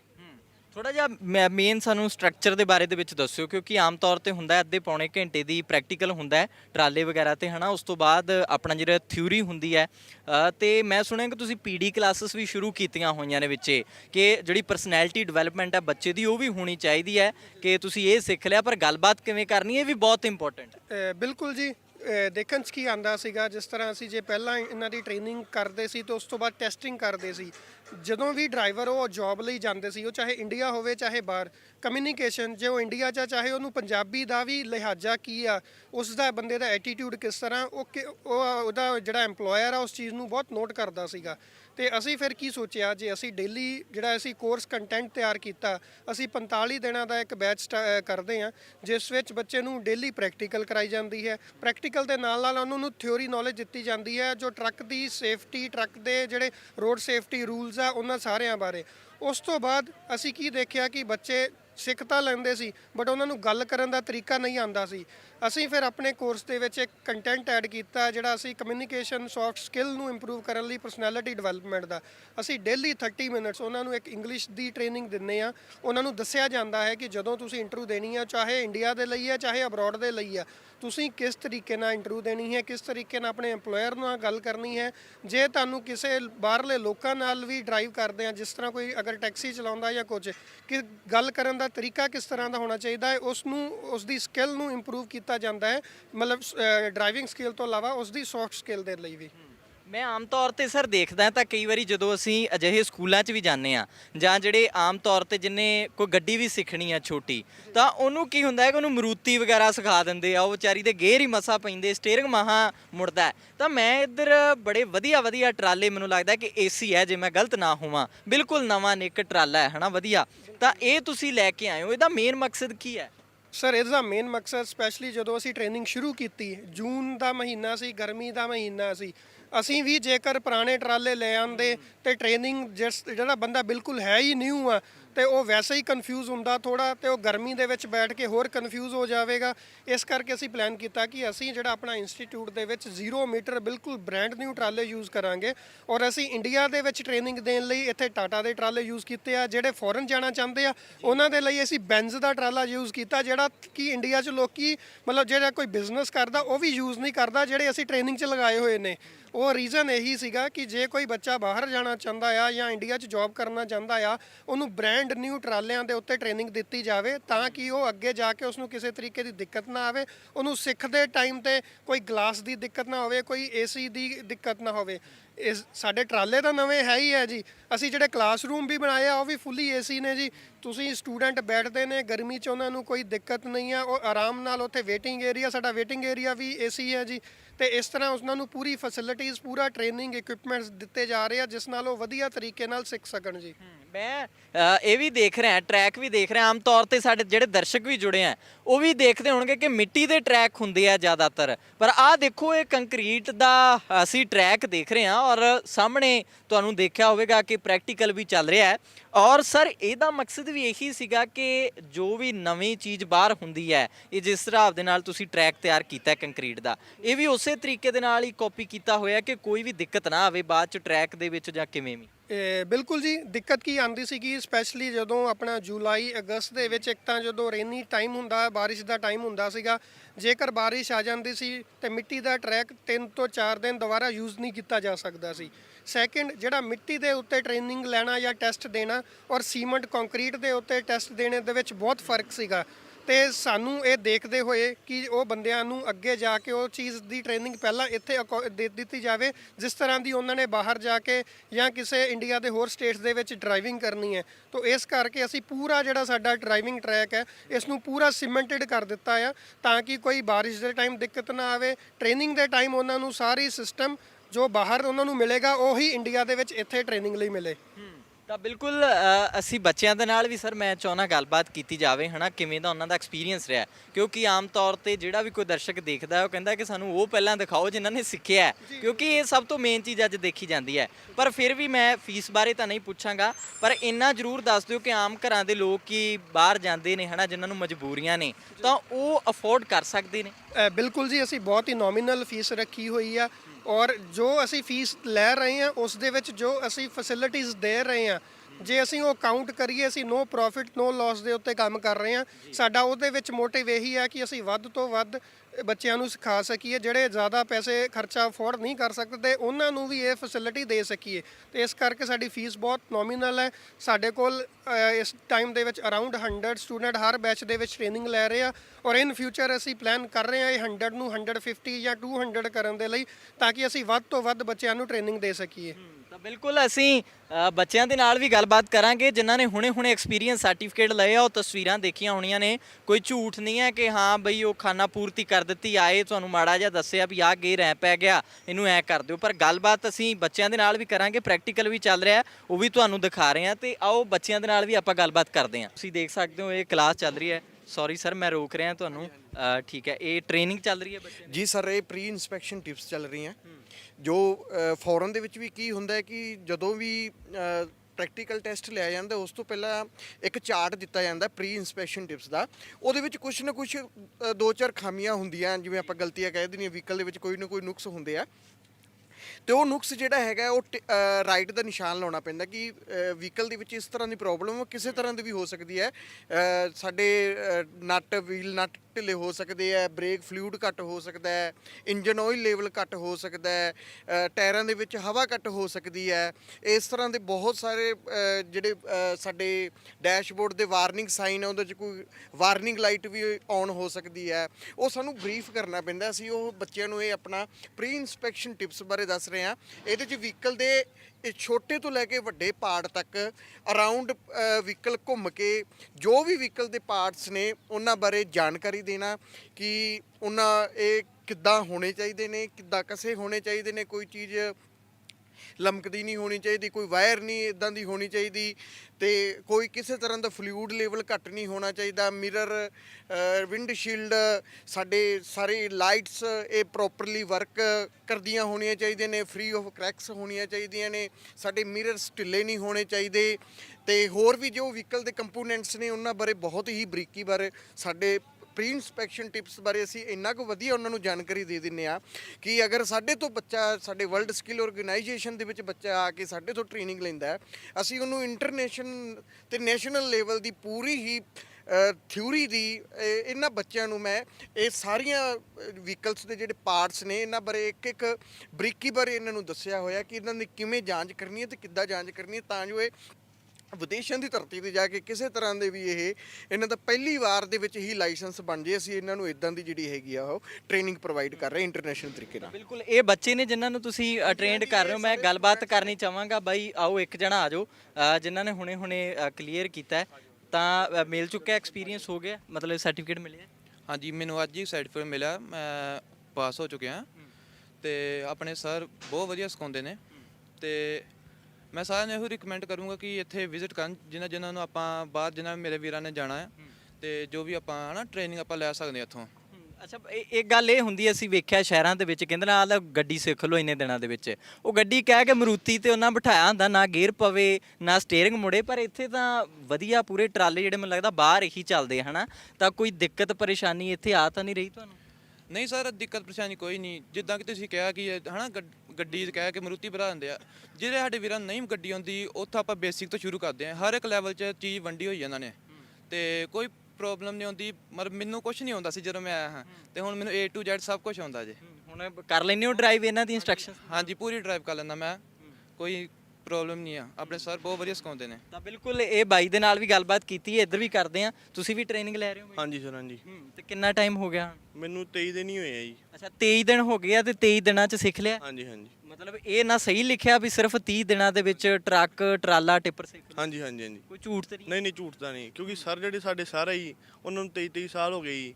ਥੋੜਾ ਜਿਹਾ ਮੇਨ ਸਾਨੂੰ ਸਟਰਕਚਰ ਦੇ ਬਾਰੇ ਦੇ ਵਿੱਚ ਦੱਸਿਓ ਕਿਉਂਕਿ ਆਮ ਤੌਰ ਤੇ ਹੁੰਦਾ ਹੈ ਅੱਧੇ ਪੌਣੇ ਘੰਟੇ ਦੀ ਪ੍ਰੈਕਟੀਕਲ ਹੁੰਦਾ ਹੈ ਟਰਾਲੇ ਵਗੈਰਾ ਤੇ ਹਨਾ? ਉਸ ਤੋਂ ਬਾਅਦ ਆਪਣਾ ਜਿਹੜਾ ਥਿਊਰੀ ਹੁੰਦੀ ਹੈ ਅ, ਤੇ ਮੈਂ ਸੁਣਿਆ ਕਿ ਤੁਸੀਂ ਪੀਡੀ ਕਲਾਸਿਸ ਵੀ ਸ਼ੁਰੂ ਕੀਤੀਆਂ ਹੋਈਆਂ ਨੇ ਵਿੱਚੇ ਕਿ ਜਿਹੜੀ ਪਰਸਨੈਲਿਟੀ ਡਿਵੈਲਪਮੈਂਟ ਹੈ ਬੱਚੇ ਦੀ ਉਹ ਵੀ ਹੋਣੀ ਚਾਹੀਦੀ ਹੈ ਕਿ ਤੁਸੀਂ ਇਹ ਸਿੱਖ ਲਿਆ ਪਰ ਗੱਲਬਾਤ ਕਿਵੇਂ ਕਰਨੀ ਹੈ ਇਹ ਵੀ ਬਹੁਤ ਇੰਪੋਰਟੈਂਟ ਹੈ। ਅ, ਬਿਲਕੁਲ ਜੀ ਅ, ਦੇਖਣ 'ਚ ਕੀ ਆਂਦਾ ਸੀਗਾ ਜਿਸ ਤਰ੍ਹਾਂ ਅਸੀਂ ਜੇ ਪਹਿਲਾਂ ਇਹਨਾਂ ਦੀ ਟ੍ਰੇਨਿੰਗ ਕਰਦੇ ਸੀ ਤੇ ਉਸ ਤੋਂ ਬਾਅਦ ਟੈਸਟਿੰਗ ਕਰਦੇ ਸੀ ਜਦੋਂ ਵੀ ਡਰਾਈਵਰ ਉਹ ਜੌਬ ਲਈ ਜਾਂਦੇ ਸੀ ਉਹ ਚਾਹੇ ਇੰਡੀਆ ਹੋਵੇ ਚਾਹੇ ਬਾਹਰ ਕਮਿਊਨੀਕੇਸ਼ਨ ਜੇ ਉਹ ਇੰਡੀਆ 'ਚ ਆ, ਚਾਹੇ ਉਹਨੂੰ ਪੰਜਾਬੀ ਦਾ ਵੀ ਲਿਹਾਜ਼ਾ ਕੀ ਆ ਉਸ ਦਾ ਬੰਦੇ ਦਾ ਐਟੀਟਿਊਡ ਕਿਸ ਤਰ੍ਹਾਂ ਉਹ ਕਿ- ਉਹ ਉਹਦਾ ਜਿਹੜਾ EMPLOYER ਆ ਉਸ ਚੀਜ਼ ਨੂੰ ਬਹੁਤ ਨੋਟ ਕਰਦਾ ਸੀਗਾ। ਤੇ ਅਸੀਂ ਫਿਰ ਕੀ ਸੋਚਿਆ? ਜੇ ਅਸੀਂ ਡੇਲੀ ਜਿਹੜਾ ਅਸੀਂ ਕੋਰਸ ਕੰਟੈਂਟ ਤਿਆਰ ਕੀਤਾ, ਅਸੀਂ 45 ਦਿਨਾਂ ਦਾ ਇੱਕ ਬੈਚ ਕਰਦੇ ਹਾਂ, ਜਿਸ ਵਿੱਚ ਬੱਚੇ ਨੂੰ ਡੇਲੀ ਪ੍ਰੈਕਟੀਕਲ ਕਰਾਈ ਜਾਂਦੀ ਹੈ। ਪ੍ਰੈਕਟੀਕਲ ਦੇ ਨਾਲ ਨਾਲ ਉਹਨਾਂ ਨੂੰ ਥਿਉਰੀ ਨੌਲੇਜ ਦਿੱਤੀ ਜਾਂਦੀ ਹੈ, ਜੋ ਟਰੱਕ ਦੀ ਸੇਫਟੀ ਟਰੱਕ ਦੇ ਜਿਹੜੇ ਰੋਡ ਸੇਫਟੀ ਰੂਲਸ ਆ, ਉਹਨਾਂ ਸਾਰਿਆਂ ਬਾਰੇ। ਉਸ ਤੋਂ ਬਾਅਦ ਅਸੀਂ ਕੀ ਦੇਖਿਆ ਕਿ ਬੱਚੇ ਸਿੱਖ ਤਾਂ ਲੈਂਦੇ ਸੀ ਬਟ ਉਹਨਾਂ ਨੂੰ ਗੱਲ ਕਰਨ ਦਾ ਤਰੀਕਾ ਨਹੀਂ ਆਉਂਦਾ ਸੀ। ਅਸੀਂ ਫਿਰ ਆਪਣੇ ਕੋਰਸ ਦੇ ਵਿੱਚ ਇੱਕ ਕੰਟੈਂਟ ਐਡ ਕੀਤਾ, ਜਿਹੜਾ ਅਸੀਂ ਕਮਿਊਨੀਕੇਸ਼ਨ ਸੌਫਟ ਸਕਿੱਲ ਨੂੰ ਇੰਪਰੂਵ ਕਰਨ ਲਈ ਪਰਸਨੈਲਿਟੀ ਡਿਵੈਲਪਮੈਂਟ ਦਾ। ਅਸੀਂ ਡੇਲੀ 30 ਮਿੰਟਸ ਉਹਨਾਂ ਨੂੰ ਇੱਕ ਇੰਗਲਿਸ਼ ਦੀ ਟ੍ਰੇਨਿੰਗ ਦਿੰਨੇ ਆ ਉਹਨਾਂ ਨੂੰ ਦੱਸਿਆ ਜਾਂਦਾ ਹੈ ਕਿ ਜਦੋਂ ਤੁਸੀਂ ਇੰਟਰਵਿਊ ਦੇਣੀ ਆ, ਚਾਹੇ ਇੰਡੀਆ ਦੇ ਲਈ ਆ, ਚਾਹੇ ਅਬਰੋਡ ਦੇ ਲਈ ਆ, ਤੁਸੀਂ ਕਿਸ ਤਰੀਕੇ ਨਾਲ ਇੰਟਰਵਿਊ ਦੇਣੀ ਹੈ, ਕਿਸ ਤਰੀਕੇ ਨਾਲ ਆਪਣੇ EMPLOYER ਨਾਲ ਗੱਲ ਕਰਨੀ ਹੈ। ਜੇ ਤੁਹਾਨੂੰ ਕਿਸੇ ਬਾਹਰਲੇ ਲੋਕਾਂ ਨਾਲ ਵੀ ਡਰਾਈਵ ਕਰਦੇ ਆ, ਜਿਸ ਤਰ੍ਹਾਂ ਕੋਈ ਅਗਰ ਟੈਕਸੀ ਚਲਾਉਂਦਾ ਜਾਂ ਕੁਝ ਕਿ ਗੱਲ ਕਰਨ ਦਾ ਤਰੀਕਾ ਕਿਸ ਤਰ੍ਹਾਂ ਦਾ ਹੋਣਾ ਚਾਹੀਦਾ ਹੈ ਉਸ ਨੂੰ ਉਸ ਦੀ ਸਕਿੱਲ ਨੂੰ ਇੰਪਰੂਵ ਕੀਤਾ ਜਾਂਦਾ ਹੈ, ਮਤਲਬ ਡਰਾਈਵਿੰਗ ਸਕਿੱਲ ਤੋਂ ਇਲਾਵਾ ਉਸ ਦੀ ਸੌਫਟ ਸਕਿੱਲ ਦੇ ਲਈ ਵੀ। ਮੈਂ ਆਮ ਤੌਰ ਤੇ ਸਰ ਦੇਖਦਾ ਤਾਂ ਕਈ ਵਾਰੀ ਜਦੋਂ ਅਸੀਂ ਅਜਿਹੇ ਸਕੂਲਾਂ 'ਚ ਵੀ ਜਾਂਦੇ ਆ ਜਾਂ ਜਿਹੜੇ ਆਮ ਤੌਰ ਤੇ ਜਿੰਨੇ ਕੋਈ ਗੱਡੀ ਵੀ ਸਿੱਖਣੀ ਆ ਛੋਟੀ, ਤਾਂ ਉਹਨੂੰ ਕੀ ਹੁੰਦਾ ਹੈ ਕਿ ਉਹਨੂੰ ਮਰੂਤੀ ਵਗੈਰਾ ਸਿਖਾ ਦਿੰਦੇ ਆ, ਉਹ ਵਿਚਾਰੀ ਦੇ ਗੇਅਰ ਹੀ ਮਸਾ ਪੈਂਦੇ ਸਟੀਅਰਿੰਗ ਮਹਾ ਮੁੜਦਾ ਤਾਂ ਮੈਂ ਇੱਧਰ ਬੜੇ ਵਧੀਆ ਵਧੀਆ ਟਰਾਲੇ ਮੈਨੂੰ ਲੱਗਦਾ ਕਿ ਏਸੀ ਹੈ, ਜੇ ਮੈਂ ਗਲਤ ਨਾ ਹੋਵਾਂ। ਬਿਲਕੁਲ ਨਵਾਂ ਨਿੱਕ ਟਰਾਲਾ ਹੈ, ਹਨਾ, ਵਧੀਆ। ਤਾਂ ਇਹ ਤੁਸੀਂ ਲੈ ਕੇ ਆਏ ਹੋ, ਇਹਦਾ ਮੇਨ ਮਕਸਦ ਕੀ ਹੈ? ਸਰ ਇਸ ਦਾ ਮੇਨ ਮਕਸਦ ਸਪੈਸ਼ਲੀ ਜਦੋਂ ਅਸੀਂ ਟ੍ਰੇਨਿੰਗ ਸ਼ੁਰੂ ਕੀਤੀ, ਜੂਨ ਦਾ ਮਹੀਨਾ ਸੀ, ਗਰਮੀ ਦਾ ਮਹੀਨਾ ਸੀ, ਅਸੀਂ ਵੀ ਜੇਕਰ ਪੁਰਾਣੇ ਟਰਾਲੇ ਲੈ ਆਂਦੇ ਤੇ ਟ੍ਰੇਨਿੰਗ ਜਿਸ ਜਿਹੜਾ ਬੰਦਾ ਬਿਲਕੁਲ ਹੈ ਹੀ ਨਿਊ ਆ ਤੇ ਉਹ ਵੈਸੇ ਹੀ ਕਨਫਿਊਜ਼ ਹੁੰਦਾ ਥੋੜਾ ਤੇ ਉਹ ਗਰਮੀ ਦੇ ਵਿੱਚ ਬੈਠ ਕੇ ਹੋਰ ਕਨਫਿਊਜ਼ ਹੋ ਜਾਵੇਗਾ। ਇਸ ਕਰਕੇ ਅਸੀਂ ਪਲਾਨ ਕੀਤਾ ਕਿ ਅਸੀਂ ਜਿਹੜਾ ਆਪਣਾ ਇੰਸਟੀਚਿਊਟ ਦੇ ਵਿੱਚ 0 ਮੀਟਰ ਬਿਲਕੁਲ ਬ੍ਰਾਂਡ ਨਿਊ ਟਰਾਲੇ ਯੂਜ਼ ਕਰਾਂਗੇ ਔਰ ਅਸੀਂ ਇੰਡੀਆ ਦੇ ਵਿੱਚ ਟ੍ਰੇਨਿੰਗ ਦੇਣ ਲਈ ਇੱਥੇ ਟਾਟਾ ਦੇ ਟਰਾਲੇ ਯੂਜ਼ ਕੀਤੇ ਆ, ਜਿਹੜੇ ਫੋਰਨ ਜਾਣਾ ਚਾਹੁੰਦੇ ਆ, ਉਹਨਾਂ ਦੇ ਲਈ ਅਸੀਂ ਬੈਂਜ਼ ਦਾ ਟਰਾਲਾ ਯੂਜ਼ ਕੀਤਾ, ਜਿਹੜਾ ਕਿ ਇੰਡੀਆ 'ਚ ਲੋਕੀ ਮਤਲਬ ਜਿਹੜਾ ਕੋਈ ਬਿਜ਼ਨਸ ਕਰਦਾ, ਉਹ ਵੀ ਯੂਜ਼ ਨਹੀਂ ਕਰਦਾ, ਜਿਹੜੇ ਅਸੀਂ ਟ੍ਰੇਨਿੰਗ 'ਚ ਲਗਾਏ ਹੋਏ ਨੇ। ਉਹ ਰੀਜ਼ਨ ਇਹੀ ਸੀਗਾ ਕਿ ਜੇ ਕੋਈ ਬੱਚਾ ਬਾਹਰ ਜਾਣਾ ਚਾਹੁੰਦਾ ਆ ਜਾਂ ਇੰਡੀਆ 'ਚ ਜੌਬ ਕਰਨਾ ਚਾਹੁੰਦਾ ਆ, ਉਹਨੂੰ ਬ੍ਰਾਂਡ ਨਿਊ ਟਰਾਲਿਆਂ ਦੇ ਉੱਤੇ ਟ੍ਰੇਨਿੰਗ ਦਿੱਤੀ ਜਾਵੇ ਤਾਂ ਕਿ ਉਹ ਅੱਗੇ ਜਾ ਕੇ ਉਸ ਨੂੰ ਕਿਸੇ ਤਰੀਕੇ ਦੀ ਦਿੱਕਤ ਨਾ ਆਵੇ, ਉਹਨੂੰ ਸਿੱਖਦੇ ਟਾਈਮ ਤੇ ਕੋਈ ਗਲਾਸ ਦੀ ਦਿੱਕਤ ਨਾ ਹੋਵੇ, ਕੋਈ ਏਸੀ ਦੀ ਦਿੱਕਤ ਨਾ ਹੋਵੇ। ਇਸ, ਸਾਡੇ ਟਰਾਲੇ ਤਾਂ ਨਵੇਂ ਹੈ ਹੀ ਹੈ ਜੀ। ਅਸੀਂ ਜਿਹੜੇ ਕਲਾਸਰੂਮ ਵੀ ਬਣਾਏ ਆ, ਉਹ ਵੀ ਫੁੱਲੀ ਏਸੀ ਨੇ ਜੀ। ਤੁਸੀਂ ਸਟੂਡੈਂਟ ਬੈਠਦੇ ਨੇ ਗਰਮੀ 'ਚ ਉਹਨਾਂ ਨੂੰ ਕੋਈ ਦਿੱਕਤ ਨਹੀਂ ਆ ਉਹ ਆਰਾਮ ਨਾਲ ਉੱਥੇ ਵੇਟਿੰਗ ਏਰੀਆ ਸਾਡਾ ਵੇਟਿੰਗ ਏਰੀਆ ਵੀ ਏਸੀ ਹੈ ਜੀ। ਤੇ ਇਸ ਤਰ੍ਹਾਂ ਉਹਨਾਂ ਨੂੰ ਪੂਰੀ ਫੈਸਿਲਿਟੀਆਂ ਪੂਰਾ ਟ੍ਰੇਨਿੰਗ ਇਕਵਿਪਮੈਂਟਸ ਦਿੱਤੇ ਜਾ ਰਹੇ ਆ ਜਿਸ ਨਾਲ ਉਹ ਵਧੀਆ ਤਰੀਕੇ ਨਾਲ ਸਿੱਖ ਸਕਣ ਜੀ। ਮੈਂ ਅ, ਇਹ ਵੀ ਦੇਖ ਰਿਹਾ ਟਰੈਕ ਵੀ ਦੇਖ ਰਿਹਾ ਆਮ ਤੌਰ ਤੇ ਸਾਡੇ ਜਿਹੜੇ ਦਰਸ਼ਕ ਵੀ ਜੁੜੇ ਆ ਉਹ ਵੀ ਦੇਖਦੇ ਹੋਣਗੇ ਕਿ ਮਿੱਟੀ ਦੇ ਟਰੈਕ ਹੁੰਦੇ ਆ ਜ਼ਿਆਦਾਤਰ। ਪਰ ਆਹ ਦੇਖੋ ਇਹ ਕੰਕਰੀਟ ਦਾ ਅਸੀਂ ਟਰੈਕ ਦੇਖ ਰਹੇ ਹਾਂ ਔਰ ਸਾਹਮਣੇ ਤੁਹਾਨੂੰ ਦੇਖਿਆ ਹੋਵੇਗਾ ਕਿ ਪ੍ਰੈਕਟੀਕਲ ਵੀ ਚੱਲ ਰਿਹਾ ਹੈ। ਔਰ ਸਰ, ਇਹਦਾ ਮਕਸਦ ਵੀ ਇਹੀ ਸੀਗਾ ਕਿ ਜੋ ਵੀ ਨਵੀਂ ਚੀਜ਼ ਬਾਹਰ ਹੁੰਦੀ ਹੈ, ਇਹ ਜਿਸ ਹਿਸਾਬ ਦੇ ਨਾਲ ਤੁਸੀਂ ਟਰੈਕ ਤਿਆਰ ਕੀਤਾ ਹੈ ਕੰਕਰੀਟ ਦਾ, ਇਹ ਵੀ ਉਸੇ ਤਰੀਕੇ ਦੇ ਨਾਲ ਹੀ ਕਾਪੀ ਕੀਤਾ ਹੋਇਆ ਕਿ ਕੋਈ ਵੀ ਦਿੱਕਤ ਨਾ ਆਵੇ ਬਾਅਦ ਚ ਟਰੈਕ ਦੇ ਵਿੱਚ ਜਾਂ ਕਿਵੇਂ ਵੀ। ਬਿਲਕੁਲ ਜੀ, ਦਿੱਕਤ ਕੀ ਆਂਦੀ ਸੀਗੀ ਸਪੈਸ਼ਲੀ ਜਦੋਂ ਆਪਣਾ ਜੁਲਾਈ, ਅਗਸਤ ਦੇ ਵਿੱਚ ਇੱਕ ਤਾਂ ਜਦੋਂ ਰੇਨੀ ਟਾਈਮ ਹੁੰਦਾ, ਬਾਰਿਸ਼ ਦਾ ਟਾਈਮ ਹੁੰਦਾ ਸੀਗਾ, ਜੇਕਰ ਬਾਰਿਸ਼ ਆ ਜਾਂਦੀ ਸੀ ਤੇ ਮਿੱਟੀ ਦਾ ਟਰੈਕ 3 ਤੋਂ 4 ਦਿਨ ਦੁਬਾਰਾ ਯੂਜ਼ ਨਹੀਂ ਕੀਤਾ ਜਾ ਸਕਦਾ ਸੀ। ਸੈਕਿੰਡ ਜਿਹੜਾ ਮਿੱਟੀ ਦੇ ਉੱਤੇ ਟ੍ਰੇਨਿੰਗ ਲੈਣਾ ਜਾਂ ਟੈਸਟ ਦੇਣਾ ਔਰ ਸੀਮੈਂਟ ਕੰਕਰੀਟ ਦੇ ਉੱਤੇ ਟੈਸਟ ਦੇਣੇ ਦੇ ਵਿੱਚ ਬਹੁਤ ਫ਼ਰਕ ਸੀਗਾ। ਤੇ ਸਾਨੂੰ ਇਹ ਦੇਖਦੇ ਹੋਏ ਕਿ ਉਹ ਬੰਦਿਆਂ ਨੂੰ ਅੱਗੇ ਜਾ ਕੇ ਉਹ ਚੀਜ਼ ਦੀ ਟ੍ਰੇਨਿੰਗ ਪਹਿਲਾਂ ਇੱਥੇ ਅਕੋ- ਦੇ ਦਿੱਤੀ ਜਾਵੇ, ਜਿਸ ਤਰ੍ਹਾਂ ਦੀ ਉਹਨਾਂ ਨੇ ਬਾਹਰ ਜਾ ਕੇ ਜਾਂ ਕਿਸੇ ਇੰਡੀਆ ਦੇ ਹੋਰ ਸਟੇਟਸ ਦੇ ਵਿੱਚ ਡਰਾਈਵਿੰਗ ਕਰਨੀ ਹੈ। ਤਾਂ ਇਸ ਕਰਕੇ ਅਸੀਂ ਪੂਰਾ ਜਿਹੜਾ ਸਾਡਾ ਡਰਾਈਵਿੰਗ ਟਰੈਕ ਹੈ ਇਸ ਨੂੰ ਪੂਰਾ ਸੀਮੈਂਟਡ ਕਰ ਦਿੱਤਾ ਆ, ਤਾਂ ਕਿ ਕੋਈ ਬਾਰਿਸ਼ ਦੇ ਟਾਈਮ ਦਿੱਕਤ ਨਾ ਆਵੇ। ਟ੍ਰੇਨਿੰਗ ਦੇ ਟਾਈਮ ਉਹਨਾਂ ਨੂੰ ਸਾਰੀ ਸਿਸਟਮ ਜੋ ਬਾਹਰ ਉਹਨਾਂ ਨੂੰ ਮਿਲੇਗਾ, ਉਹੀ ਇੰਡੀਆ ਦੇ ਵਿੱਚ ਇੱਥੇ ਟ੍ਰੇਨਿੰਗ ਲਈ ਮਿਲੇ। ਤਾਂ ਬਿਲਕੁਲ ਅ, ਅਸੀਂ ਬੱਚਿਆਂ ਦੇ ਨਾਲ ਵੀ ਸਰ ਮੈਂ ਚਾਹੁੰਦਾ ਗੱਲਬਾਤ ਕੀਤੀ ਜਾਵੇ ਹਨਾ ਕਿਵੇਂ ਦਾ ਉਹਨਾਂ ਦਾ ਐਕਸਪੀਰੀਅੰਸ ਰਿਹਾ। ਕਿਉਂਕਿ ਆਮ ਤੌਰ ਤੇ ਜਿਹੜਾ ਵੀ ਕੋਈ ਦਰਸ਼ਕ ਦੇਖਦਾ ਹੈ ਉਹ ਕਹਿੰਦਾ ਕਿ ਸਾਨੂੰ ਉਹ ਪਹਿਲਾਂ ਦਿਖਾਓ ਜਿਨ੍ਹਾਂ ਨੇ ਸਿੱਖਿਆ ਹੈ। ਕਿਉਂਕਿ ਇਹ ਸਭ ਤੋਂ ਮੇਨ ਚੀਜ਼ ਅੱਜ ਦੇਖੀ ਜਾਂਦੀ ਹੈ। ਪਰ ਫਿਰ ਵੀ ਮੈਂ ਫੀਸ ਬਾਰੇ ਤਾਂ ਨਹੀਂ ਪੁੱਛਾਂਗਾ ਪਰ ਇੰਨਾ ਜ਼ਰੂਰ ਦੱਸ ਦਿਓ ਕਿ ਆਮ ਘਰਾਂ ਦੇ ਲੋਕ ਕੀ ਬਾਹਰ ਜਾਂਦੇ ਨੇ ਹਨਾ ਜਿਨ੍ਹਾਂ ਨੂੰ ਮਜਬੂਰੀਆਂ ਨੇ ਤਾਂ ਉਹ ਅਫੋਰਡ ਕਰ ਸਕਦੇ ਨੇ। ਅ, ਬਿਲਕੁਲ ਜੀ ਅਸੀਂ ਬਹੁਤ ਹੀ ਨੋਮੀਨਲ ਫੀਸ ਰੱਖੀ ਹੋਈ ਆ। ਔਰ ਜੋ ਅਸੀਂ ਫੀਸ ਲੈ ਰਹੇ ਹਾਂ, ਉਸ ਦੇ ਵਿੱਚ ਜੋ ਅਸੀਂ ਫੈਸਿਲਿਟੀਆਂ ਦੇ ਰਹੇ ਹਾਂ, ਜੇ ਅਸੀਂ ਉਹ ਕਾਊਂਟ ਕਰੀਏ, ਅਸੀਂ ਨੋ ਪ੍ਰੋਫਿਟ ਨੋ ਲਾਸ ਦੇ ਉੱਤੇ ਕੰਮ ਕਰ ਰਹੇ ਹਾਂ, ਸਾਡਾ ਉਹਦੇ ਵਿੱਚ ਮੋਟਿਵ ਇਹੀ ਹੈ ਕਿ ਅਸੀਂ ਵੱਧ ਤੋਂ ਵੱਧ ਬੱਚਿਆਂ ਨੂੰ ਸਿਖਾ ਸਕੀਏ, ਜਿਹੜੇ ਜ਼ਿਆਦਾ ਪੈਸੇ ਖਰਚਾ ਅਫੋਰਡ ਨਹੀਂ ਕਰ ਸਕਦੇ ਉਹਨਾਂ ਨੂੰ ਵੀ ਇਹ ਫੈਸਿਲਿਟੀ ਦੇ ਸਕੀਏ। ਤੇ ਇਸ ਕਰਕੇ ਸਾਡੀ ਫੀਸ ਬਹੁਤ ਨੋਮੀਨਲ ਹੈ। ਸਾਡੇ ਕੋਲ ਇਸ ਟਾਈਮ ਦੇ ਵਿੱਚ ਅਰਾਊਂਡ 100 ਸਟੂਡੈਂਟ ਹਰ ਬੈਚ ਦੇ ਵਿੱਚ ਟ੍ਰੇਨਿੰਗ ਲੈ ਰਹੇ ਆ ਔਰ ਇਨ ਫਿਊਚਰ ਅਸੀਂ ਪਲਾਨ ਕਰ ਰਹੇ ਹਾਂ ਇਹ 100 ਨੂੰ 150 ਜਾਂ 200 ਕਰਨ ਦੇ ਲਈ ਤਾਂ ਕਿ ਅਸੀਂ ਵੱਧ ਤੋਂ ਵੱਧ ਬੱਚਿਆਂ ਨੂੰ ਟ੍ਰੇਨਿੰਗ ਦੇ ਸਕੀਏ। ਬਿਲਕੁਲ ਅਸੀਂ ਅ, ਬੱਚਿਆਂ ਦੇ ਨਾਲ ਵੀ ਗੱਲਬਾਤ ਕਰਾਂਗੇ ਜਿਨ੍ਹਾਂ ਨੇ ਹੁਣੇ-ਹੁਣੇ ਐਕਸਪੀਰੀਅੰਸ ਸਰਟੀਫਿਕੇਟ ਲਏ ਆ ਉਹ ਤਸਵੀਰਾਂ ਦੇਖੀਆਂ ਹੋਣੀਆਂ ਨੇ। ਕੋਈ ਝੂਠ ਨਹੀਂ ਹੈ ਕਿ ਹਾਂ ਬਈ ਉਹ ਖਾਨਾ ਪੂਰਤੀ ਕਰ ਦਿੱਤੀ ਆਏ ਤੁਹਾਨੂੰ ਮਾੜਾ ਜਿਹਾ ਦੱਸਿਆ ਵੀ ਆਹ ਗੇ ਰਹਿ ਪੈ ਗਿਆ ਇਹਨੂੰ ਐ ਕਰ ਦਿਓ। ਪਰ ਗੱਲਬਾਤ ਅਸੀਂ ਬੱਚਿਆਂ ਦੇ ਨਾਲ ਵੀ ਕਰਾਂਗੇ ਪ੍ਰੈਕਟੀਕਲ ਵੀ ਚੱਲ ਰਿਹਾ ਉਹ ਵੀ ਤੁਹਾਨੂੰ ਦਿਖਾ ਰਹੇ ਹਾਂ ਤੇ ਆਓ ਬੱਚਿਆਂ ਦੇ ਨਾਲ ਵੀ ਆਪਾਂ ਗੱਲਬਾਤ ਕਰਦੇ ਹਾਂ। ਤੁਸੀਂ ਦੇਖ ਸਕਦੇ ਹੋ ਇਹ ਕਲਾਸ ਚੱਲ ਰਹੀ ਹੈ। ਸੌਰੀ ਸਰ ਮੈਂ ਰੋਕ ਰਿਹਾ ਤੁਹਾਨੂੰ। ਅ, ਠੀਕ ਹੈ ਇਹ ਟ੍ਰੇਨਿੰਗ ਚੱਲ ਰਹੀ ਹੈ ਬੱਚਿਆਂ ਦੀ? ਜੀ ਸਰ ਇਹ ਪ੍ਰੀ ਇਨਸਪੈਕਸ਼ਨ ਟਿਪਸ ਚੱਲ ਰਹੀਆਂ। ਜੋ ਫੋਰਨ ਦੇ ਵਿੱਚ ਵੀ ਕੀ ਹੁੰਦਾ ਹੈ ਕਿ ਜਦੋਂ ਵੀ ਪ੍ਰੈਕਟੀਕਲ ਟੈਸਟ ਲਿਆ ਜਾਂਦਾ ਉਸ ਤੋਂ ਪਹਿਲਾਂ ਇੱਕ ਚਾਰਟ ਦਿੱਤਾ ਜਾਂਦਾ ਪ੍ਰੀ ਇਨਸਪੈਕਸ਼ਨ ਟਿਪਸ ਦਾ। ਉਹਦੇ ਵਿੱਚ ਕੁਝ ਨਾ ਕੁਝ ਦੋ ਚਾਰ ਖਾਮੀਆਂ ਹੁੰਦੀਆਂ ਜਿਵੇਂ ਆਪਾਂ ਗਲਤੀਆਂ ਕਹਿ ਦਿੰਦੀਆਂ ਵਹੀਕਲ ਦੇ ਵਿੱਚ ਕੋਈ ਨਾ ਕੋਈ ਨੁਕਸ ਹੁੰਦੇ ਆ। ਤੇ ਉਹ ਨੁਕਸ ਜਿਹੜਾ ਹੈਗਾ, ਉਹ ਰਾਈਟ ਦਾ ਨਿਸ਼ਾਨ ਲਾਉਣਾ ਪੈਂਦਾ ਕਿ ਵਹੀਕਲ ਦੇ ਵਿੱਚ ਇਸ ਤਰ੍ਹਾਂ ਦੀ ਪ੍ਰੋਬਲਮ ਕਿਸੇ ਤਰ੍ਹਾਂ ਦੀ ਵੀ ਹੋ ਸਕਦੀ ਹੈ। ਸਾਡੇ ਨਟ ਵੀਲ ਨਟ ਢਿੱਲੇ ਹੋ ਸਕਦੇ ਆ ਬ੍ਰੇਕ ਫਲੂਇਡ ਘੱਟ ਹੋ ਸਕਦਾ ਹੈ ਇੰਜਨ ਆਇਲ ਲੈਵਲ ਘੱਟ ਹੋ ਸਕਦਾ ਹੈ ਟਾਇਰਾਂ ਦੇ ਵਿੱਚ ਹਵਾ ਘੱਟ ਹੋ ਸਕਦੀ ਹੈ। ਇਸ ਤਰ੍ਹਾਂ ਦੇ ਬਹੁਤ ਸਾਰੇ ਜਿਹੜੇ ਸਾਡੇ ਡੈਸ਼ਬੋਰਡ ਦੇ ਵਾਰਨਿੰਗ ਸਾਈਨ ਆ ਉਹਦੇ 'ਚ ਕੋਈ ਵਾਰਨਿੰਗ ਲਾਈਟ ਵੀ ਔਨ ਹੋ ਸਕਦੀ ਹੈ। ਉਹ ਸਾਨੂੰ ਬਰੀਫ ਕਰਨਾ ਪੈਂਦਾ ਅਸੀਂ ਉਹ ਬੱਚਿਆਂ ਨੂੰ ਇਹ ਆਪਣਾ ਪ੍ਰੀ ਇਨਸਪੈਕਸ਼ਨ ਟਿਪਸ ਬਾਰੇ ਦੱਸ ਰਹੇ ਹਾਂ। ਇਹਦੇ 'ਚ ਵਹੀਕਲ ਦੇ, ਇਹ ਛੋਟੇ ਤੋਂ ਲੈ ਕੇ ਵੱਡੇ ਪਾਰਟ ਤੱਕ ਅਰਾਊਂਡ ਵਹੀਕਲ ਘੁੰਮ ਕੇ ਜੋ ਵੀ ਵਹੀਕਲ ਦੇ ਪਾਰਟਸ ਨੇ, ਉਹਨਾਂ ਬਾਰੇ ਜਾਣਕਾਰੀ ਦੇਣਾ ਕਿ ਉਹਨਾਂ, ਇਹ ਕਿੱਦਾਂ ਹੋਣੇ ਚਾਹੀਦੇ ਨੇ, ਕਿੱਦਾਂ ਕਸੇ ਹੋਣੇ ਚਾਹੀਦੇ ਨੇ, ਕੋਈ ਚੀਜ਼ ਲਮਕਦੀ ਨਹੀਂ ਹੋਣੀ ਚਾਹੀਦੀ, ਕੋਈ ਵਾਇਰ ਨਹੀਂ ਇਦਾਂ ਦੀ ਹੋਣੀ ਚਾਹੀਦੀ ਤੇ ਕੋਈ ਕਿਸੇ ਤਰ੍ਹਾਂ ਦਾ ਫਲੂਇਡ ਲੈਵਲ ਘੱਟ ਨਹੀਂ ਹੋਣਾ ਚਾਹੀਦਾ। ਮਿਰਰ ਵਿੰਡਸ਼ੀਲਡ ਸਾਡੇ ਸਾਰੇ ਲਾਈਟਸ ਇਹ ਪ੍ਰੋਪਰਲੀ ਵਰਕ ਕਰਦੀਆਂ ਹੋਣੀਆਂ ਚਾਹੀਦੀਆਂ ਨੇ ਫ੍ਰੀ ਆਫ ਕ੍ਰੈਕਸ ਹੋਣੀਆਂ ਚਾਹੀਦੀਆਂ ਨੇ, ਸਾਡੇ ਮਿਰਰਸ ਢਿੱਲੇ ਨਹੀਂ ਹੋਣੇ ਚਾਹੀਦੇ ਤੇ ਹੋਰ ਵੀ ਜੋ ਵਹੀਕਲ ਦੇ ਕੰਪੋਨੈਂਟਸ ਨੇ, ਉਹਨਾਂ ਬਾਰੇ ਬਹੁਤ ਹੀ ਬਰੀਕੀ ਬਾਰੇ ਸਾਡੇ ਪ੍ਰੀ ਇਨਸਪੈਕਸ਼ਨ ਟਿਪਸ ਬਾਰੇ ਅਸੀਂ ਇੰਨਾ ਕੁ ਵਧੀਆ ਉਹਨਾਂ ਨੂੰ ਜਾਣਕਾਰੀ ਦੇ ਦਿੰਨੇ ਆ ਕਿ ਅਗਰ ਸਾਡੇ ਤੋਂ ਬੱਚਾ, ਸਾਡੇ ਵਰਲਡ ਸਕਿੱਲ ਆਰਗੇਨਾਈਜੇਸ਼ਨ ਦੇ ਵਿੱਚ ਬੱਚਾ ਆ ਕੇ ਸਾਡੇ ਤੋਂ ਟ੍ਰੇਨਿੰਗ ਲੈਂਦਾ ਅਸੀਂ ਉਹਨੂੰ ਇੰਟਰਨੈਸ਼ਨਲ ਤੇ ਨੈਸ਼ਨਲ ਲੈਵਲ ਦੀ ਪੂਰੀ ਹੀ ਥਿਊਰੀ ਦੀ ਇਹ- ਇਹਨਾਂ ਬੱਚਿਆਂ ਨੂੰ ਮੈਂ ਇਹ ਸਾਰੀਆਂ ਵਹੀਕਲਸ ਦੇ ਜਿਹੜੇ ਪਾਰਟਸ ਨੇ ਇਹਨਾਂ ਬਾਰੇ ਇੱਕ ਇੱਕ ਬਰੀਕੀ ਬਾਰੇ ਇਹਨਾਂ ਨੂੰ ਦੱਸਿਆ ਹੋਇਆ ਕਿ ਇਹਨਾਂ ਦੀ ਕਿਵੇਂ ਜਾਂਚ ਕਰਨੀ ਹੈ ਤੇ ਕਿੱਦਾਂ ਜਾਂਚ ਕਰਨੀ ਹੈ ਤਾਂ ਜੋ ਇਹ ਵਿਦੇਸ਼ਾਂ ਦੀ ਧਰਤੀ ਤੇ ਜਾ ਕੇ ਕਿਸੇ ਤਰ੍ਹਾਂ ਦੇ ਵੀ ਇਹ ਇਹਨਾਂ ਦਾ ਪਹਿਲੀ ਵਾਰ ਦੇ ਵਿੱਚ ਹੀ ਲਾਇਸੈਂਸ ਬਣ ਜੇ ਅਸੀਂ ਇਹਨਾਂ ਨੂੰ ਇਦਾਂ ਦੀ ਜਿਹੜੀ ਹੈਗੀ ਆ ਉਹ ਟ੍ਰੇਨਿੰਗ ਪ੍ਰੋਵਾਈਡ ਕਰ ਰਹੇ ਇੰਟਰਨੈਸ਼ਨਲ ਤਰੀਕੇ ਨਾਲ। ਬਿਲਕੁਲ ਇਹ ਬੱਚੇ ਨੇ ਜਿਨ੍ਹਾਂ ਨੂੰ ਤੁਸੀਂ ਟ੍ਰੇਨਡ ਕਰ ਰਹੇ ਹੋ ਮੈਂ ਗੱਲਬਾਤ ਕਰਨੀ ਚਾਹਾਂਗਾ ਬਾਈ ਆਓ ਇੱਕ ਜਣਾ ਆ ਜਾਓ ਅ, ਜਿਨ੍ਹਾਂ ਨੇ ਹੁਣੇ-ਹੁਣੇ ਕਲੀਅਰ ਕੀਤਾ। ਤਾਂ ਮਿਲ ਚੁੱਕਿਆ ਐਕਸਪੀਰੀਅੰਸ ਹੋ ਗਿਆ ਮਤਲਬ ਸਰਟੀਫਿਕੇਟ ਮਿਲਿਆ? ਹਾਂਜੀ ਮੈਨੂੰ ਅੱਜ ਹੀ ਸਰਟੀਫਿਕੇਟ ਮਿਲਿਆ ਮੈਂ ਪਾਸ ਹੋ ਚੁੱਕਿਆ। ਤੇ ਆਪਣੇ ਸਰ ਬਹੁਤ ਵਧੀਆ ਸਿਖਾਉਂਦੇ ਨੇ। ਤੇ ਮੈਂ ਸਾਰਿਆਂ ਨੂੰ ਇਹੋ ਰਿਕਮੈਂਡ ਕਰੂੰਗਾ ਕਿ ਇੱਥੇ ਵਿਜ਼ਿਟ ਕਰਨ ਜਿਨ੍ਹਾਂ ਜਿਨ੍ਹਾਂ ਨੂੰ ਆਪਾਂ ਬਾਹਰ ਜਿਨ੍ਹਾਂ ਮੇਰੇ ਵੀਰਾਂ ਨੇ ਜਾਣਾ ਹੈ ਤੇ ਜੋ ਵੀ ਆਪਾਂ ਹਨਾ ਟ੍ਰੇਨਿੰਗ ਆਪਾਂ ਲੈ ਸਕਦੇ ਹਾਂ ਇੱਥੋਂ। ਅੱਛਾ ਇਹ ਇੱਕ ਗੱਲ ਇਹ ਹੁੰਦੀ ਅਸੀਂ ਵੇਖਿਆ ਸ਼ਹਿਰਾਂ ਦੇ ਵਿੱਚ ਕਹਿੰਦੇ ਨਾਲ ਗੱਡੀ ਸਿੱਖ ਲਓ ਇੰਨੇ ਦਿਨਾਂ ਦੇ ਵਿੱਚ। ਉਹ ਗੱਡੀ ਕਹਿ ਕੇ ਮਰੂਤੀ ਤੇ ਉਹਨਾਂ ਬਿਠਾਇਆ ਹੁੰਦਾ ਨਾ ਗੇਅਰ ਪਵੇ ਨਾ ਸਟੀਅਰਿੰਗ ਮੁੜੇ ਪਰ ਇੱਥੇ ਤਾਂ ਵਧੀਆ ਪੂਰੇ ਟਰਾਲੇ ਜਿਹੜੇ ਮੈਨੂੰ ਲੱਗਦਾ ਬਾਹਰ ਹੀ ਚੱਲਦੇ ਹਨਾ। ਤਾਂ ਕੋਈ ਦਿੱਕਤ ਪਰੇਸ਼ਾਨੀ ਇੱਥੇ ਆ ਤਾਂ ਨਹੀਂ ਰਹੀ ਤੁਹਾਨੂੰ? ਨਹੀਂ ਸਰ ਦਿੱਕਤ ਪਰੇਸ਼ਾਨੀ ਕੋਈ ਨਹੀਂ। ਜਿੱਦਾਂ ਕਿ ਤੁਸੀਂ ਕਿਹਾ ਕਿ ਇਹ ਹਨਾ ਗੱਡ- ਗੱਡੀ ਕਹਿ ਕੇ ਮਰੂਤੀ ਬਣਾ ਦਿੰਦੇ ਆ। ਜਿਹੜੇ ਸਾਡੇ ਵੀਰਾਂ ਨੂੰ ਨਹੀਂ ਗੱਡੀ ਆਉਂਦੀ ਉੱਥੋਂ ਆਪਾਂ ਬੇਸਿਕ ਤੋਂ ਸ਼ੁਰੂ ਕਰਦੇ ਆ ਹਰ ਇੱਕ ਲੈਵਲ 'ਚ ਚੀਜ਼ ਵੰਡੀ ਹੋਈ ਇਹਨਾਂ ਨੇ। ਤੇ ਕੋਈ ਪ੍ਰੋਬਲਮ ਨਹੀਂ ਆਉਂਦੀ ਮਤਲਬ ਮੈਨੂੰ ਕੁਝ ਨਹੀਂ ਆਉਂਦਾ ਸੀ ਜਦੋਂ ਮੈਂ ਆਇਆ ਹਾਂ। ਤੇ ਹੁਣ ਮੈਨੂੰ A to Z ਸਭ ਕੁਝ ਆਉਂਦਾ ਜੇ। ਹੁਣ ਕਰ ਲੈਂਦੇ ਹੋ ਡਰਾਈਵ ਇਹਨਾਂ ਦੀ ਇਨਸਟਰਕਸ਼ਨ ਹਾਂਜੀ ਪੂਰੀ ਡਰਾਈਵ ਕਰ ਲੈਂਦਾ ਮੈਂ। ਕੋਈ ਪ੍ਰੋਬਲਮ ਨਹੀਂ ਆ। ਆਪਣੇ ਸਰ ਬਹੁਤ ਵਧੀਆ ਸਿਖਾਉਂਦੇ ਨੇ। ਤਾਂ ਬਿਲਕੁਲ ਇਹ ਬਾਈ ਦੇ ਨਾਲ ਵੀ ਗੱਲਬਾਤ ਕੀਤੀ ਹੈ ਇੱਧਰ ਵੀ ਕਰਦੇ ਆ ਤੁਸੀਂ ਵੀ ਟ੍ਰੇਨਿੰਗ ਲੈ ਰਹੇ ਹੋ ਬਾਈ? ਹਾਂਜੀ ਸਰ ਹਾਂਜੀ। ਹੂੰ ਤੇ ਕਿੰਨਾ ਟਾਈਮ ਹੋ ਗਿਆ? ਮੈਨੂੰ 23 ਦਿਨ ਹੀ ਹੋਏ ਆ ਜੀ। ਅੱਛਾ 23 ਦਿਨ ਹੋ ਗਏ ਆ ਤੇ 23 ਦਿਨਾਂ ਚ ਸਿੱਖ ਲਿਆ? ਹਾਂਜੀ ਹਾਂਜੀ। ਮਤਲਬ ਇਹ ਨਾ ਸਹੀ ਲਿਖਿਆ ਵੀ ਸਿਰਫ 30 ਦਿਨਾਂ ਦੇ ਵਿੱਚ ਟਰੱਕ ਟਰਾਲਾ ਟਿੱਪਰ ਸਿੱਖ ਲਿਆ? ਹਾਂਜੀ ਹਾਂਜੀ ਹਾਂਜੀ। ਕੋਈ ਝੂਠ ਤੇ ਨਹੀਂ? ਨਹੀਂ ਨਹੀਂ ਝੂਠ ਤਾਂ ਨਹੀਂ। ਕਿਉਂਕਿ ਸਰ ਜਿਹੜੇ ਸਾਡੇ ਸਾਰਾ ਹੀ ਉਹਨਾਂ ਨੂੰ 23 23 ਸਾਲ ਹੋ ਗਏ ਜੀ।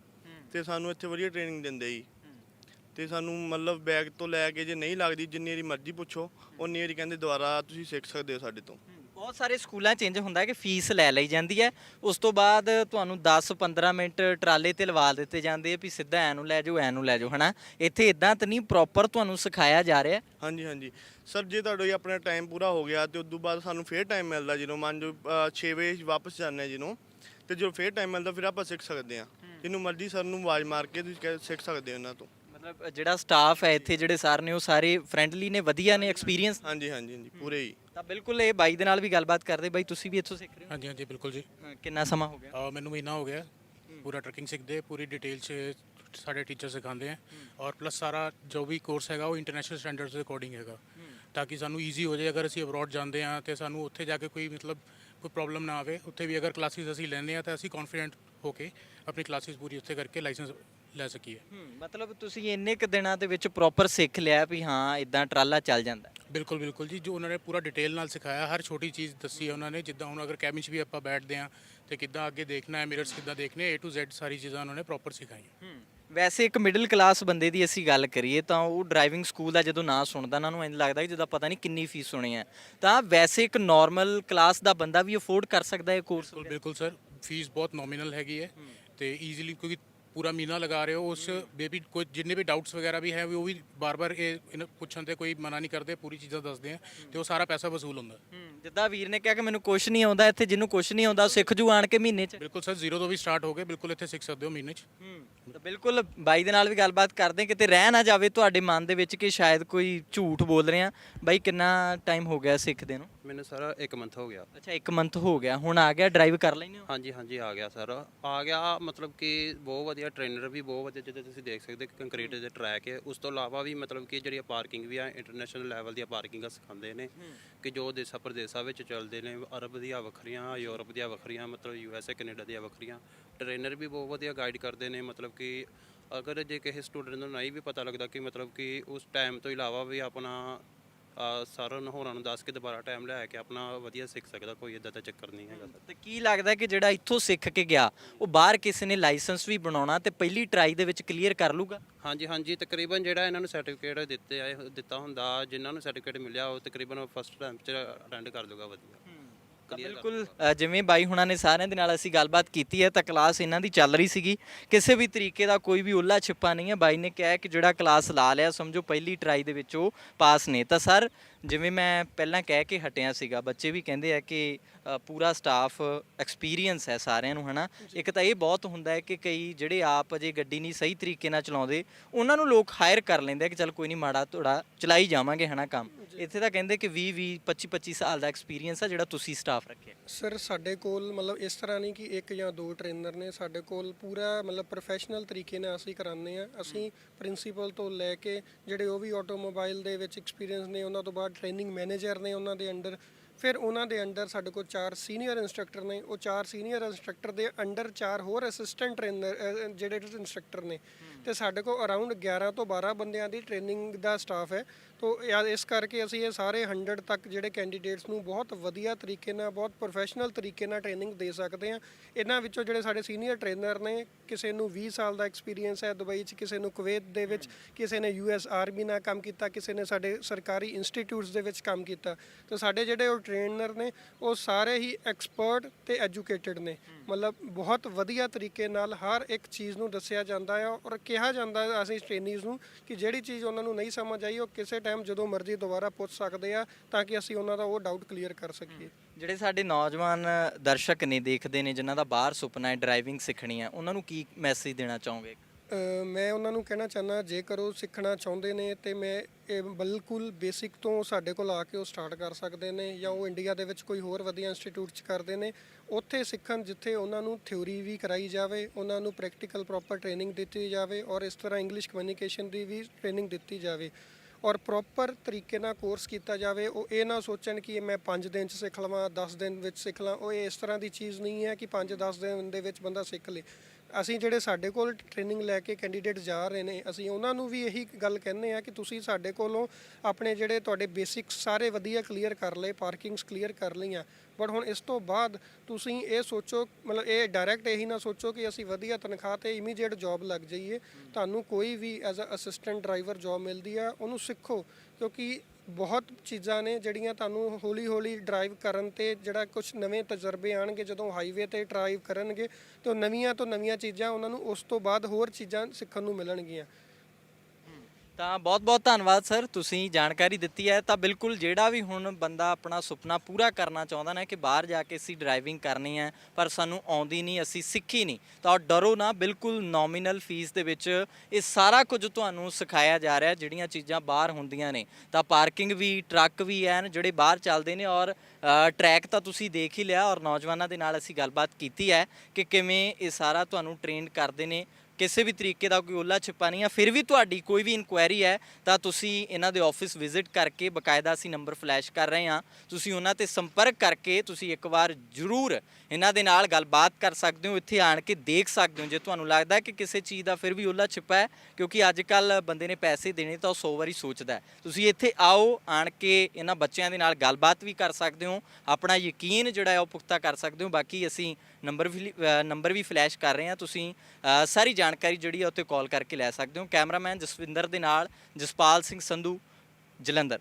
ਤੇ ਸਾਨੂੰ ਇੱਥੇ ਵਧੀਆ ਟ੍ਰੇਨਿੰਗ ਦਿੰਦੇ ਜੀ। ਤੇ ਸਾਨੂੰ ਮਤਲਬ ਬੈਗ ਤੋਂ ਲੈ ਕੇ ਜੇ ਨਹੀਂ ਲੱਗਦੀ ਜਿੰਨੀ ਵਾਰੀ ਮਰਜ਼ੀ ਪੁੱਛੋ ਉਨੀ ਵਾਰੀ ਕਹਿੰਦੇ ਦੁਬਾਰਾ ਤੁਸੀਂ ਸਿੱਖ ਸਕਦੇ ਹੋ ਸਾਡੇ ਤੋਂ। ਬਹੁਤ ਸਾਰੇ ਸਕੂਲਾਂ 'ਚ ਇੰਜ ਹੁੰਦਾ ਹੈ ਕਿ ਫੀਸ ਲੈ ਲਈ ਜਾਂਦੀ ਹੈ। ਉਸ ਤੋਂ ਬਾਅਦ ਤੁਹਾਨੂੰ 10-15 ਮਿੰਟ ਟਰਾਲੇ ਤੇ ਲਵਾ ਦਿੱਤੇ ਜਾਂਦੇ ਆ ਵੀ ਸਿੱਧਾ ਐ ਨੂੰ ਲੈ ਜਾਓ ਐ ਨੂੰ ਲੈ ਜਾਓ ਹਨਾ? ਇੱਥੇ ਇਦਾਂ ਤਾਂ ਨਹੀਂ ਪ੍ਰੋਪਰ ਤੁਹਾਨੂੰ ਸਿਖਾਇਆ ਜਾ ਰਿਹਾ। ਹਾਂਜੀ ਹਾਂਜੀ। ਸਰ ਜੇ ਤੁਹਾਡਾ ਆਪਣਾ ਟਾਈਮ ਪੂਰਾ ਹੋ ਗਿਆ ਤੇ ਉਸ ਤੋਂ ਬਾਅਦ ਸਾਨੂੰ ਫੇਰ ਟਾਈਮ ਮਿਲਦਾ ਜਦੋਂ ਮੰਨ ਜੋ 6 ਵਜੇ ਵਾਪਸ ਜਾਂਦੇ ਹਾਂ ਜਿਹਨੂੰ ਤੇ ਜਦੋਂ ਫੇਰ ਟਾਈਮ ਮਿਲਦਾ ਫਿਰ ਆਪਾਂ ਸਿੱਖ ਸਕਦੇ ਹਾਂ। ਜਿਹਨੂੰ ਮਰਜ਼ੀ ਸਰ ਨੂੰ ਆਵਾਜ਼ ਮਾਰ ਕੇ ਤੁਸੀਂ ਸਿੱਖ ਸਕਦੇ ਹੋ ਇਹਨਾਂ ਤੋਂ। ਮਤਲਬ ਜਿਹੜਾ ਸਟਾਫ ਹੈ ਇੱਥੇ ਜਿਹੜੇ ਸਰ ਨੇ ਉਹ ਸਾਰੇ ਫ੍ਰੈਂਡਲੀ ਨੇ ਵਧੀਆ ਨੇ ਐਕਸਪੀਰੀਅੰਸ ਹਾਂਜੀ ਹਾਂਜੀ ਹਾਂਜੀ ਪੂਰੇ ਹੀ। ਤਾਂ ਬਿਲਕੁਲ ਇਹ ਬਾਈ ਦੇ ਨਾਲ ਵੀ ਗੱਲਬਾਤ ਕਰਦੇ ਬਾਈ ਤੁਸੀਂ ਵੀ ਇੱਥੋਂ ਸਿੱਖ ਰਹੇ ਹਾਂਜੀ ਹਾਂਜੀ ਬਿਲਕੁਲ ਜੀ। ਹੋ ਕਿੰਨਾ ਸਮਾਂ ਹੋ ਗਿਆ? ਅਹ ਮੈਨੂੰ ਮਹੀਨਾ ਹੋ ਗਿਆ। ਪੂਰਾ ਟਰਕਿੰਗ ਸਿੱਖਦੇ ਪੂਰੀ ਡਿਟੇਲ 'ਚ ਸਾਡੇ ਟੀਚਰ ਸਿਖਾਉਂਦੇ ਆ। ਔਰ ਪਲੱਸ ਸਾਰਾ ਜੋ ਵੀ ਕੋਰਸ ਹੈਗਾ ਉਹ ਇੰਟਰਨੈਸ਼ਨਲ ਸਟੈਂਡਰਡਸ ਦੇ ਅਕੋਰਡਿੰਗ ਹੈਗਾ। ਤਾਂ ਕਿ ਸਾਨੂੰ ਈਜ਼ੀ ਹੋ ਜਾਏ ਅਗਰ ਅਸੀਂ ਅਬਰੋਡ ਜਾਂਦੇ ਆ ਤੇ ਸਾਨੂੰ ਉੱਥੇ ਜਾ ਕੇ ਕੋਈ ਮਤਲਬ ਕੋਈ ਪ੍ਰੋਬਲਮ ਨਾ ਆਵੇ। ਉੱਥੇ ਵੀ ਅਗਰ ਕਲਾਸਿਸ ਅਸੀਂ ਲੈਂਦੇ ਆ ਤਾਂ ਅਸੀਂ ਕੌਨਫੀਡੈਂਟ ਹੋ ਕੇ ਆਪਣੀ ਕਲਾਸਿਸ ਪੂਰੀ ਉੱਥੇ ਕਰਕੇ ਲਾਇਸੈਂਸ ਲੈ ਸਕੀਏ। ਹੂੰ ਮਤਲਬ ਤੁਸੀਂ ਇੰਨੇ ਕੁ ਦਿਨਾਂ ਦੇ ਵਿੱਚ ਪ੍ਰੋਪਰ ਸਿੱਖ ਲਿਆ ਵੀ ਹਾਂ ਇਦਾਂ ਟਰਾਲਾ ਚੱਲ ਜਾਂਦਾ ਹੈ। ਬਿਲਕੁਲ ਬਿਲਕੁਲ ਜੀ ਜੋ ਉਹਨਾਂ ਨੇ ਪੂਰਾ ਡਿਟੇਲ ਨਾਲ ਸਿਖਾਇਆ ਹਰ ਛੋਟੀ ਚੀਜ਼ ਦੱਸੀ ਹੈ ਉਹਨਾਂ ਨੇ ਜਿੱਦਾਂ ਹੁਣ ਅਗਰ ਕੈਬਿਨ 'ਚ ਵੀ ਆਪਾਂ ਬੈਠਦੇ ਆ ਤੇ ਕਿੱਦਾਂ ਅੱਗੇ ਦੇਖਣਾ ਹੈ ਮਿਰਰਸ ਕਿੱਦਾਂ ਦੇਖਣੇ A to Z ਸਾਰੀ ਚੀਜ਼ਾਂ ਉਹਨਾਂ ਨੇ ਪ੍ਰੋਪਰ ਸਿਖਾਈਆਂ। ਹੂੰ ਵੈਸੇ ਇੱਕ ਮਿਡਲ ਕਲਾਸ ਬੰਦੇ ਦੀ ਅਸੀਂ ਗੱਲ ਕਰੀਏ ਤਾਂ ਉਹ ਡਰਾਈਵਿੰਗ ਸਕੂਲ ਦਾ ਜਦੋਂ ਨਾਂ ਸੁਣਦਾ ਉਹਨਾਂ ਨੂੰ ਇੰਜ ਲੱਗਦਾ ਕਿ ਜਿੱਦਾਂ ਪਤਾ ਨਹੀਂ ਕਿੰਨੀ ਫੀਸ ਸੁਣੀ ਹੈ। ਤਾਂ ਵੈਸੇ ਇੱਕ ਨਾਰਮਲ ਕਲਾਸ ਦਾ ਬੰਦਾ ਵੀ ਅਫੋਰਡ ਕਰ ਸਕਦਾ ਹੈ ਕੋਰਸ ਬਿਲਕੁਲ ਬਿਲਕੁਲ ਸਰ ਫੀਸ ਬਹੁਤ ਨੋਮੀਨਲ ਹੈਗੀ ਹੈ ਤੇ ਈਜ਼ੀਲੀ ਕਿਉਂਕਿ ਪੂਰਾ ਮਹੀਨਾ ਲਗਾ ਰਹੇ ਹੋ ਉਸ ਬੇਬੀ ਕੋਈ ਜਿੰਨੇ ਵੀ ਡਾਊਟਸ ਵਗੈਰਾ ਵੀ ਹੈ ਉਹ ਵੀ ਬਾਰ-ਬਾਰ ਇਹ ਇਹਨਾਂ ਪੁੱਛਣ ਤੇ ਕੋਈ ਮਨਾ ਨਹੀਂ ਕਰਦੇ ਪੂਰੀ ਚੀਜ਼ਾਂ ਦੱਸਦੇ ਆ ਤੇ ਉਹ ਸਾਰਾ ਪੈਸਾ ਵਸੂਲ ਹੁੰਦਾ। ਹੂੰ ਜਿੱਦਾਂ ਵੀਰ ਨੇ ਕਿਹਾ ਕਿ ਮੈਨੂੰ ਕੁਝ ਨਹੀਂ ਆਉਂਦਾ ਇੱਥੇ ਜਿਹਨੂੰ ਕੁਝ ਨਹੀਂ ਆਉਂਦਾ ਉਹ ਸਿੱਖ ਜੂ ਆਣ ਕੇ ਮਹੀਨੇ 'ਚ। ਬਿਲਕੁਲ ਸਰ ਜ਼ੀਰੋ ਤੋਂ ਵੀ ਸਟਾਰਟ ਹੋ ਕੇ ਬਿਲਕੁਲ ਇੱਥੇ ਸਿੱਖ ਸਕਦੇ ਹੋ ਮਹੀਨੇ 'ਚ। ਹੂੰ ਤਾਂ ਬਿਲਕੁਲ ਬਾਈ ਦੇ ਨਾਲ ਵੀ ਗੱਲਬਾਤ ਕਰਦੇ ਹਾਂ, ਕਿਤੇ ਰਹਿ ਨਾ ਜਾਵੇ ਤੁਹਾਡੇ ਮਨ ਦੇ ਵਿੱਚ ਕਿ ਸ਼ਾਇਦ ਕੋਈ ਝੂਠ ਬੋਲ ਰਹੇ ਆ। ਬਾਈ ਕਿੰਨਾ ਟਾਈਮ ਹੋ ਗਿਆ ਸਿੱਖਦੇ ਨੂੰ? ਮੈਨੂੰ ਸਰ 1 ਮੰਥ ਹੋ ਗਿਆ। ਅੱਛਾ 1 ਮੰਥ ਹੋ ਗਿਆ। ਹੁਣ ਆ ਗਿਆ ਡਰਾਈਵ ਕਰ ਲੈਨੇ ਹੋ? ਹਾਂਜੀ ਹਾਂਜੀ ਆ ਗਿਆ ਸਰ। ਆ ਗਿਆ ਮਤਲਬ ਕਿ ਬਹੁਤ ਵਧੀਆ ਟ੍ਰੇਨਰ ਵੀ ਬਹੁਤ ਵਧੀਆ ਜਿੱਦਾਂ ਤੁਸੀਂ ਦੇਖ ਸਕਦੇ ਕੰਕਰੀਟ ਦੇ ਟਰੈਕ ਹੈ। ਉਸ ਤੋਂ ਇਲਾਵਾ ਵੀ ਮਤਲਬ ਕਿ ਜਿਹੜੀ ਪਾਰਕਿੰਗ ਵੀ ਆ ਇੰਟਰਨੈਸ਼ਨਲ ਲੈਵਲ ਦੀਆਂ ਪਾਰਕਿੰਗਾਂ ਸਿਖਾਉਂਦੇ ਨੇ ਕਿ ਜੋ ਦੇਸ਼ਾਂ ਪ੍ਰਦੇਸ਼ਾਂ ਵਿੱਚ ਚੱਲਦੇ ਨੇ ਅਰਬ ਦੀਆਂ ਵੱਖਰੀਆਂ ਯੂਰਪ ਦੀਆਂ ਵੱਖਰੀਆਂ ਮਤਲਬ ਯੂ ਐਸ ਏ ਕੈਨੇਡਾ ਦੀਆਂ ਵੱਖਰੀਆਂ। ਟ੍ਰੇਨਰ ਵੀ ਬਹੁਤ ਵਧੀਆ ਗਾਈਡ ਕਰਦੇ ਨੇ ਮਤਲਬ ਕਿ ਅਗਰ ਜੇ ਕਿਸੇ ਸਟੂਡੈਂਟ ਨੂੰ ਨਹੀਂ ਵੀ ਪਤਾ ਲੱਗਦਾ ਕਿ ਮਤਲਬ ਕਿ ਉਸ ਟਾਈਮ ਤੋਂ ਇਲਾਵਾ ਵੀ ਆਪਣਾ ਸਾਰਿਆਂ ਨੂੰ ਹੋਰਾਂ ਨੂੰ ਦੱਸ ਕੇ ਦੁਬਾਰਾ ਟਾਈਮ ਲੈ ਕੇ ਆਪਣਾ ਵਧੀਆ ਸਿੱਖ ਸਕਦਾ ਕੋਈ ਇਦਾਂ ਦਾ ਚੱਕਰ ਨਹੀਂ ਹੈਗਾ ਸਰ। ਤੇ ਕੀ ਲੱਗਦਾ ਕਿ ਜਿਹੜਾ ਇੱਥੋਂ ਸਿੱਖ ਕੇ ਗਿਆ ਉਹ ਬਾਹਰ ਕਿਸੇ ਨੇ ਲਾਇਸੈਂਸ ਵੀ ਬਣਾਉਣਾ ਤੇ ਪਹਿਲੀ ਟਰਾਈ ਦੇ ਵਿੱਚ ਕਲੀਅਰ ਕਰ ਲੂਗਾ ਹਾਂਜੀ ਹਾਂਜੀ ਤਕਰੀਬਨ ਜਿਹੜਾ ਇਹਨਾਂ ਨੂੰ ਸਰਟੀਫਿਕੇਟ ਦਿੱਤੇ ਆਏ ਦਿੱਤਾ ਹੁੰਦਾ ਜਿਨ੍ਹਾਂ ਨੂੰ ਸਰਟੀਫਿਕੇਟ ਮਿਲਿਆ ਉਹ ਤਕਰੀਬਨ ਫਸਟ ਟਾਈਮ ਚ ਅਟੈਂਡ ਕਰ ਲੂਗਾ ਵਧੀਆ। ਤਾਂ ਬਿਲਕੁਲ ਜਿਵੇਂ ਬਾਈ ਹੁਣਾਂ ਨੇ ਸਾਰਿਆਂ ਦੇ ਨਾਲ ਅਸੀਂ ਗੱਲਬਾਤ ਕੀਤੀ ਹੈ ਤਾਂ ਕਲਾਸ ਇਹਨਾਂ ਦੀ ਚੱਲ ਰਹੀ ਸੀਗੀ। ਕਿਸੇ ਵੀ ਤਰੀਕੇ ਦਾ ਕੋਈ ਵੀ ਉੱਲਾ ਛਿਪਾ ਨਹੀਂ ਹੈ। ਬਾਈ ਨੇ ਕਿਹਾ ਕਿ ਜਿਹੜਾ ਕਲਾਸ ਲਾ ਲਿਆ ਸਮਝੋ ਪਹਿਲੀ ਟਰਾਈ ਦੇ ਵਿੱਚ ਉਹ ਪਾਸ ਨੇ। ਤਾਂ ਸਰ ਜਿਵੇਂ ਮੈਂ ਪਹਿਲਾਂ ਕਹਿ ਕੇ ਹਟਿਆ ਸੀਗਾ ਬੱਚੇ ਵੀ ਕਹਿੰਦੇ ਆ ਕਿ ਅ, ਪੂਰਾ ਸਟਾਫ ਐਕਸਪੀਰੀਅੰਸ ਹੈ ਸਾਰਿਆਂ ਨੂੰ ਹਨਾ? ਇੱਕ ਤਾਂ ਇਹ ਬਹੁਤ ਹੁੰਦਾ ਹੈ ਕਿ ਕਈ ਜਿਹੜੇ ਆਪ ਅਜੇ ਗੱਡੀ ਨਹੀਂ ਸਹੀ ਤਰੀਕੇ ਨਾਲ ਚਲਾਉਂਦੇ ਉਹਨਾਂ ਨੂੰ ਲੋਕ ਹਾਇਰ ਕਰ ਲੈਂਦੇ ਆ ਕਿ ਚਲ ਕੋਈ ਨਹੀਂ ਮਾੜਾ ਥੋੜਾ ਚਲਾਈ ਜਾਵਾਂਗੇ ਹਨਾ ਕੰਮ। ਇੱਥੇ ਤਾਂ ਕਹਿੰਦੇ ਕਿ 20 20 25 25 ਸਾਲ ਦਾ ਐਕਸਪੀਰੀਅੰਸ ਆ ਜਿਹੜਾ ਤੁਸੀਂ ਸਟਾਫ ਰੱਖਿਆ। ਸਰ ਸਾਡੇ ਕੋਲ ਮਤਲਬ ਇਸ ਤਰ੍ਹਾਂ ਨਹੀਂ ਕਿ ਇੱਕ ਜਾਂ ਦੋ ਟ੍ਰੇਨਰ ਨੇ ਸਾਡੇ ਕੋਲ ਪੂਰਾ ਮਤਲਬ ਪ੍ਰੋਫੈਸ਼ਨਲ ਤਰੀਕੇ ਨਾਲ ਅਸੀਂ ਕਰਾਉਂਦੇ ਆ। ਅਸੀਂ ਪ੍ਰਿੰਸੀਪਲ ਤੋਂ ਲੈ ਕੇ ਜਿਹੜੇ ਉਹ ਵੀ ਆਟੋਮੋਬਾਈਲ ਦੇ ਵਿੱਚ ਐਕਸਪੀਰੀਅੰਸ ਨੇ ਉਹਨਾਂ ਤੋਂ ਬਾਅਦ ਟ੍ਰੇਨਿੰਗ ਮੈਨੇਜਰ ਨੇ ਉਹਨਾਂ ਦੇ ਅੰਡਰ, ਫਿਰ ਉਹਨਾਂ ਦੇ ਅੰਡਰ ਸਾਡੇ ਕੋਲ ਚਾਰ ਸੀਨੀਅਰ ਇੰਸਟ੍ਰਕਟਰ ਨੇ, ਉਹ ਚਾਰ ਸੀਨੀਅਰ ਇੰਸਟ੍ਰਕਟਰ ਦੇ ਅੰਡਰ ਚਾਰ ਹੋਰ ਅਸਿਸਟੈਂਟ ਟ੍ਰੇਨਰ ਜਿਹੜੇ ਇੰਸਟ੍ਰਕਟਰ ਨੇ। ਤੇ ਸਾਡੇ ਕੋਲ ਅਰਾਊਂਡ 11 ਤੋਂ 12 ਬੰਦਿਆਂ ਦੀ ਟ੍ਰੇਨਿੰਗ ਦਾ ਸਟਾਫ ਹੈ। ਤੋਂ ਯਾ- ਇਸ ਕਰਕੇ ਅਸੀਂ ਇਹ ਸਾਰੇ 100 ਤੱਕ ਜਿਹੜੇ ਕੈਂਡੀਡੇਟਸ ਨੂੰ ਬਹੁਤ ਵਧੀਆ ਤਰੀਕੇ ਨਾਲ, ਬਹੁਤ ਪ੍ਰੋਫੈਸ਼ਨਲ ਤਰੀਕੇ ਨਾਲ ਟ੍ਰੇਨਿੰਗ ਦੇ ਸਕਦੇ ਹਾਂ। ਇਹਨਾਂ ਵਿੱਚੋਂ ਜਿਹੜੇ ਸਾਡੇ ਸੀਨੀਅਰ ਟ੍ਰੇਨਰ ਨੇ, ਕਿਸੇ ਨੂੰ 20 ਸਾਲ ਦਾ ਐਕਸਪੀਰੀਅੰਸ ਹੈ ਦੁਬਈ 'ਚ, ਕਿਸੇ ਨੂੰ ਕੁਵੈਤ ਦੇ ਵਿੱਚ, ਕਿਸੇ ਨੇ ਯੂਐਸ ਆਰਮੀ ਨਾਲ ਕੰਮ ਕੀਤਾ, ਕਿਸੇ ਨੇ ਸਾਡੇ ਸਰਕਾਰੀ ਇੰਸਟੀਟਿਊਟਸ ਦੇ ਵਿੱਚ ਕੰਮ ਕੀਤਾ। ਤਾਂ ਸਾਡੇ ਜਿਹੜੇ ਉਹ ਟ੍ਰੇਨਰ ਨੇ, ਉਹ ਸਾਰੇ ਹੀ ਐਕਸਪਰਟ ਤੇ ਐਜੂਕੇਟਿਡ ਨੇ। ਮਤਲਬ ਬਹੁਤ ਵਧੀਆ ਤਰੀਕੇ ਨਾਲ ਹਰ ਇੱਕ ਚੀਜ਼ ਨੂੰ ਦੱਸਿਆ ਜਾਂਦਾ ਹੈ ਔਰ ਕਿ ਕਿਹਾ ਜਾਂਦਾ ਹੈ ਅਸੀਂ ਟ੍ਰੇਨੀਜ਼ ਨੂੰ ਕਿ ਜਿਹੜੀ ਚੀਜ਼ ਉਹਨਾਂ ਨੂੰ ਨਹੀਂ ਸਮਝ ਆਈ, ਉਹ ਕਿਸੇ ਟਾਈਮ ਜਦੋਂ ਮਰਜ਼ੀ ਦੁਬਾਰਾ ਪੁੱਛ ਸਕਦੇ ਆ ਤਾਂ ਕਿ ਅਸੀਂ ਉਹਨਾਂ ਦਾ ਉਹ ਡਾਊਟ ਕਲੀਅਰ ਕਰ ਸਕੀਏ। ਜਿਹੜੇ ਸਾਡੇ ਨੌਜਵਾਨ ਦਰਸ਼ਕ ਨੇ ਦੇਖਦੇ ਨੇ, ਜਿਨ੍ਹਾਂ ਦਾ ਬਾਹਰ ਸੁਪਨਾ ਹੈ ਡਰਾਈਵਿੰਗ ਸਿੱਖਣੀ ਹੈ, ਉਹਨਾਂ ਨੂੰ ਕੀ ਮੈਸੇਜ ਦੇਣਾ ਚਾਹੋਗੇ? ਮੈਂ ਉਹਨਾਂ ਨੂੰ ਕਹਿਣਾ ਚਾਹੁੰਦਾ, ਜੇਕਰ ਉਹ ਸਿੱਖਣਾ ਚਾਹੁੰਦੇ ਨੇ ਤੇ ਮੈਂ ਇਹ ਬਿਲਕੁਲ ਬੇਸਿਕ ਤੋਂ ਸਾਡੇ ਕੋਲ ਆ ਕੇ ਉਹ ਸਟਾਰਟ ਕਰ ਸਕਦੇ ਨੇ ਜਾਂ ਉਹ ਇੰਡੀਆ ਦੇ ਵਿੱਚ ਕੋਈ ਹੋਰ ਵਧੀਆ ਇੰਸਟੀਚਿਊਟ 'ਚ ਕਰਦੇ ਨੇ, ਉੱਥੇ ਸਿੱਖਣ ਜਿੱਥੇ ਉਹਨਾਂ ਨੂੰ ਥਿਉਰੀ ਵੀ ਕਰਾਈ ਜਾਵੇ, ਉਹਨਾਂ ਨੂੰ ਪ੍ਰੈਕਟੀਕਲ ਪ੍ਰੋਪਰ ਟ੍ਰੇਨਿੰਗ ਦਿੱਤੀ ਜਾਵੇ ਔਰ ਇਸ ਤਰ੍ਹਾਂ ਇੰਗਲਿਸ਼ ਕਮਿਊਨੀਕੇਸ਼ਨ ਦੀ ਵੀ ਟ੍ਰੇਨਿੰਗ ਦਿੱਤੀ ਜਾਵੇ ਔਰ ਪ੍ਰੋਪਰ ਤਰੀਕੇ ਨਾਲ ਕੋਰਸ ਕੀਤਾ ਜਾਵੇ, ਉਹ ਇਹ ਨਾ ਸੋਚਣ ਕਿ ਮੈਂ 5 ਦਿਨ 'ਚ ਸਿੱਖ ਲਵਾਂ 10 ਦਿਨ ਵਿੱਚ ਸਿੱਖ ਲਾਂ ਉਹ ਇਸ ਤਰ੍ਹਾਂ ਦੀ ਚੀਜ਼ ਨਹੀਂ ਹੈ ਕਿ 5-10 ਦਿਨ ਦੇ ਵਿੱਚ ਬੰਦਾ ਸਿੱਖ ਲੇ। ਅਸੀਂ ਜਿਹੜੇ ਸਾਡੇ ਕੋਲ ਟ੍ਰੇਨਿੰਗ ਲੈ ਕੇ ਕੈਂਡੀਡੇਟ ਜਾ ਰਹੇ ਨੇ ਅਸੀਂ ਉਹਨਾਂ ਨੂੰ ਵੀ ਇਹੀ ਗੱਲ ਕਹਿੰਦੇ ਆ ਕਿ ਤੁਸੀਂ ਸਾਡੇ ਕੋਲੋਂ ਆਪਣੇ ਜਿਹੜੇ ਤੁਹਾਡੇ ਬੇਸਿਕਸ ਸਾਰੇ ਵਧੀਆ ਕਲੀਅਰ ਕਰ ਲਏ ਪਾਰਕਿੰਗਸ ਕਲੀਅਰ ਕਰ ਲਈਆਂ। ਬਟ ਹੁਣ ਇਸ ਤੋਂ ਬਾਅਦ ਤੁਸੀਂ ਇਹ ਸੋਚੋ ਮਤਲਬ ਇਹ ਡਾਇਰੈਕਟ ਇਹੀ ਨਾ ਸੋਚੋ ਕਿ ਅਸੀਂ ਵਧੀਆ ਤਨਖਾਹ ਤੇ ਇਮੀਡੀਏਟ ਜੌਬ ਲੱਗ ਜਾਈਏ। ਤੁਹਾਨੂੰ ਕੋਈ ਵੀ ਐਜ਼ ਅ ਅਸਿਸਟੈਂਟ ਡਰਾਈਵਰ ਜੌਬ ਮਿਲਦੀ ਆ ਉਹਨੂੰ ਸਿੱਖੋ ਕਿਉਂਕਿ ਬਹੁਤ ਚੀਜ਼ਾਂ ਨੇ ਜਿਹੜੀਆਂ ਤੁਹਾਨੂੰ ਹੌਲੀ ਹੌਲੀ ਡਰਾਈਵ ਕਰਨ ਤੇ ਜਿਹੜਾ ਕੁਝ ਨਵੇਂ ਤਜਰਬੇ ਆਣਗੇ, ਜਦੋਂ ਹਾਈਵੇ ਤੇ ਡਰਾਈਵ ਕਰਨਗੇ, ਤਾਂ ਨਵੀਆਂ ਤੋਂ ਨਵੀਆਂ ਚੀਜ਼ਾਂ ਉਹਨਾਂ ਨੂੰ ਉਸ ਤੋਂ ਬਾਅਦ ਹੋਰ ਚੀਜ਼ਾਂ ਸਿੱਖਣ ਨੂੰ ਮਿਲਣਗੀਆਂ। ਤਾਂ ਬਹੁਤ-ਬਹੁਤ ਧੰਨਵਾਦ, ਸਰ। ਤੁਸੀਂ ਜਾਣਕਾਰੀ ਦਿੱਤੀ ਹੈ। ਤਾਂ ਬਿਲਕੁਲ ਜਿਹੜਾ ਵੀ ਹੁਣ ਬੰਦਾ ਆਪਣਾ ਸੁਪਨਾ ਪੂਰਾ ਕਰਨਾ ਚਾਹੁੰਦਾ ਨਾ ਕਿ ਬਾਹਰ ਜਾ ਕੇ ਅਸੀਂ ਡਰਾਈਵਿੰਗ ਕਰਨੀ ਹੈ, ਪਰ ਸਾਨੂੰ ਆਉਂਦੀ ਨਹੀਂ, ਅਸੀਂ ਸਿੱਖੀ ਨਹੀਂ, ਤਾਂ ਡਰੋ ਨਾ। ਬਿਲਕੁਲ ਨੋਮੀਨਲ ਫੀਸ ਦੇ ਵਿੱਚ ਇਹ ਸਾਰਾ ਕੁਝ ਤੁਹਾਨੂੰ ਸਿਖਾਇਆ ਜਾ ਰਿਹਾ, ਜਿਹੜੀਆਂ ਚੀਜ਼ਾਂ ਬਾਹਰ ਹੁੰਦੀਆਂ ਨੇ। ਤਾਂ ਪਾਰਕਿੰਗ ਵੀ ਟਰੱਕ ਵੀ ਐਨ ਜਿਹੜੇ ਬਾਹਰ ਚੱਲਦੇ ਨੇ ਔਰ ਟਰੈਕ ਤਾਂ ਤੁਸੀਂ ਦੇਖ ਹੀ ਲਿਆ ਔਰ ਨੌਜਵਾਨਾਂ ਦੇ ਨਾਲ ਅਸੀਂ ਗੱਲਬਾਤ ਕੀਤੀ ਹੈ ਕਿ ਕਿਵੇਂ ਇਹ ਸਾਰਾ ਤੁਹਾਨੂੰ ਟ੍ਰੇਨ ਕਰਦੇ ਨੇ। ਕਿਸੇ ਵੀ ਤਰੀਕੇ ਦਾ ਕੋਈ ਓਲਾ ਛਿਪਾ ਨਹੀਂ ਆ, ਫਿਰ ਵੀ ਤੁਹਾਡੀ ਕੋਈ ਵੀ ਇਨਕੁਆਇਰੀ ਹੈ, ਤਾਂ ਤੁਸੀਂ ਇਹਨਾਂ ਦੇ ਆਫਿਸ ਵਿਜ਼ਿਟ ਕਰਕੇ ਬਕਾਇਦਾ ਅਸੀਂ ਨੰਬਰ ਫਲੈਸ਼ ਕਰ ਰਹੇ ਹਾਂ। ਤੁਸੀਂ ਉਹਨਾਂ ਤੇ ਸੰਪਰਕ ਕਰਕੇ ਤੁਸੀਂ ਇੱਕ ਵਾਰ ਜ਼ਰੂਰ ਇਹਨਾਂ ਦੇ ਨਾਲ ਗੱਲਬਾਤ ਕਰ ਸਕਦੇ ਹੋ, ਇੱਥੇ ਆਣ ਕੇ ਦੇਖ ਸਕਦੇ ਹੋ। ਜੇ ਤੁਹਾਨੂੰ ਲੱਗਦਾ ਹੈ ਕਿ ਕਿਸੇ ਚੀਜ਼ ਦਾ ਫਿਰ ਵੀ ਓਲਾ ਛਿਪਾ ਹੈ, ਕਿਉਂਕਿ ਅੱਜ ਕੱਲ ਬੰਦੇ ਨੇ ਪੈਸੇ ਦੇਣੇ ਤਾਂ ਉਹ 100 ਵਾਰੀ ਸੋਚਦਾ ਹੈ। ਤੁਸੀਂ ਇੱਥੇ ਆਓ, ਆਣ ਕੇ ਇਹਨਾਂ ਬੱਚਿਆਂ ਦੇ ਨਾਲ ਗੱਲਬਾਤ ਵੀ ਕਰ ਸਕਦੇ ਹੋ, ਆਪਣਾ ਯਕੀਨ ਜਿਹੜਾ ਹੈ ਉਹ ਪੁਖਤਾ ਕਰ ਸਕਦੇ ਹੋ। ਬਾਕੀ ਅਸੀਂ ਨੰਬਰ ਵੀ ਨੰਬਰ ਵੀ ਫਲੈਸ਼ ਕਰ ਰਹੇ ਹਾਂ। ਤੁਸੀਂ ਸਾਰੀ ਜਾਣਕਾਰੀ ਜਿਹੜੀ ਹੈ ਉੱਥੇ ਕਾਲ ਕਰਕੇ ਲੈ ਸਕਦੇ ਹੋ। ਕੈਮਰਾਮੈਨ ਜਸਵਿੰਦਰ ਦੇ ਨਾਲ ਜਸਪਾਲ ਸਿੰਘ ਸੰਧੂ, ਜਲੰਧਰ।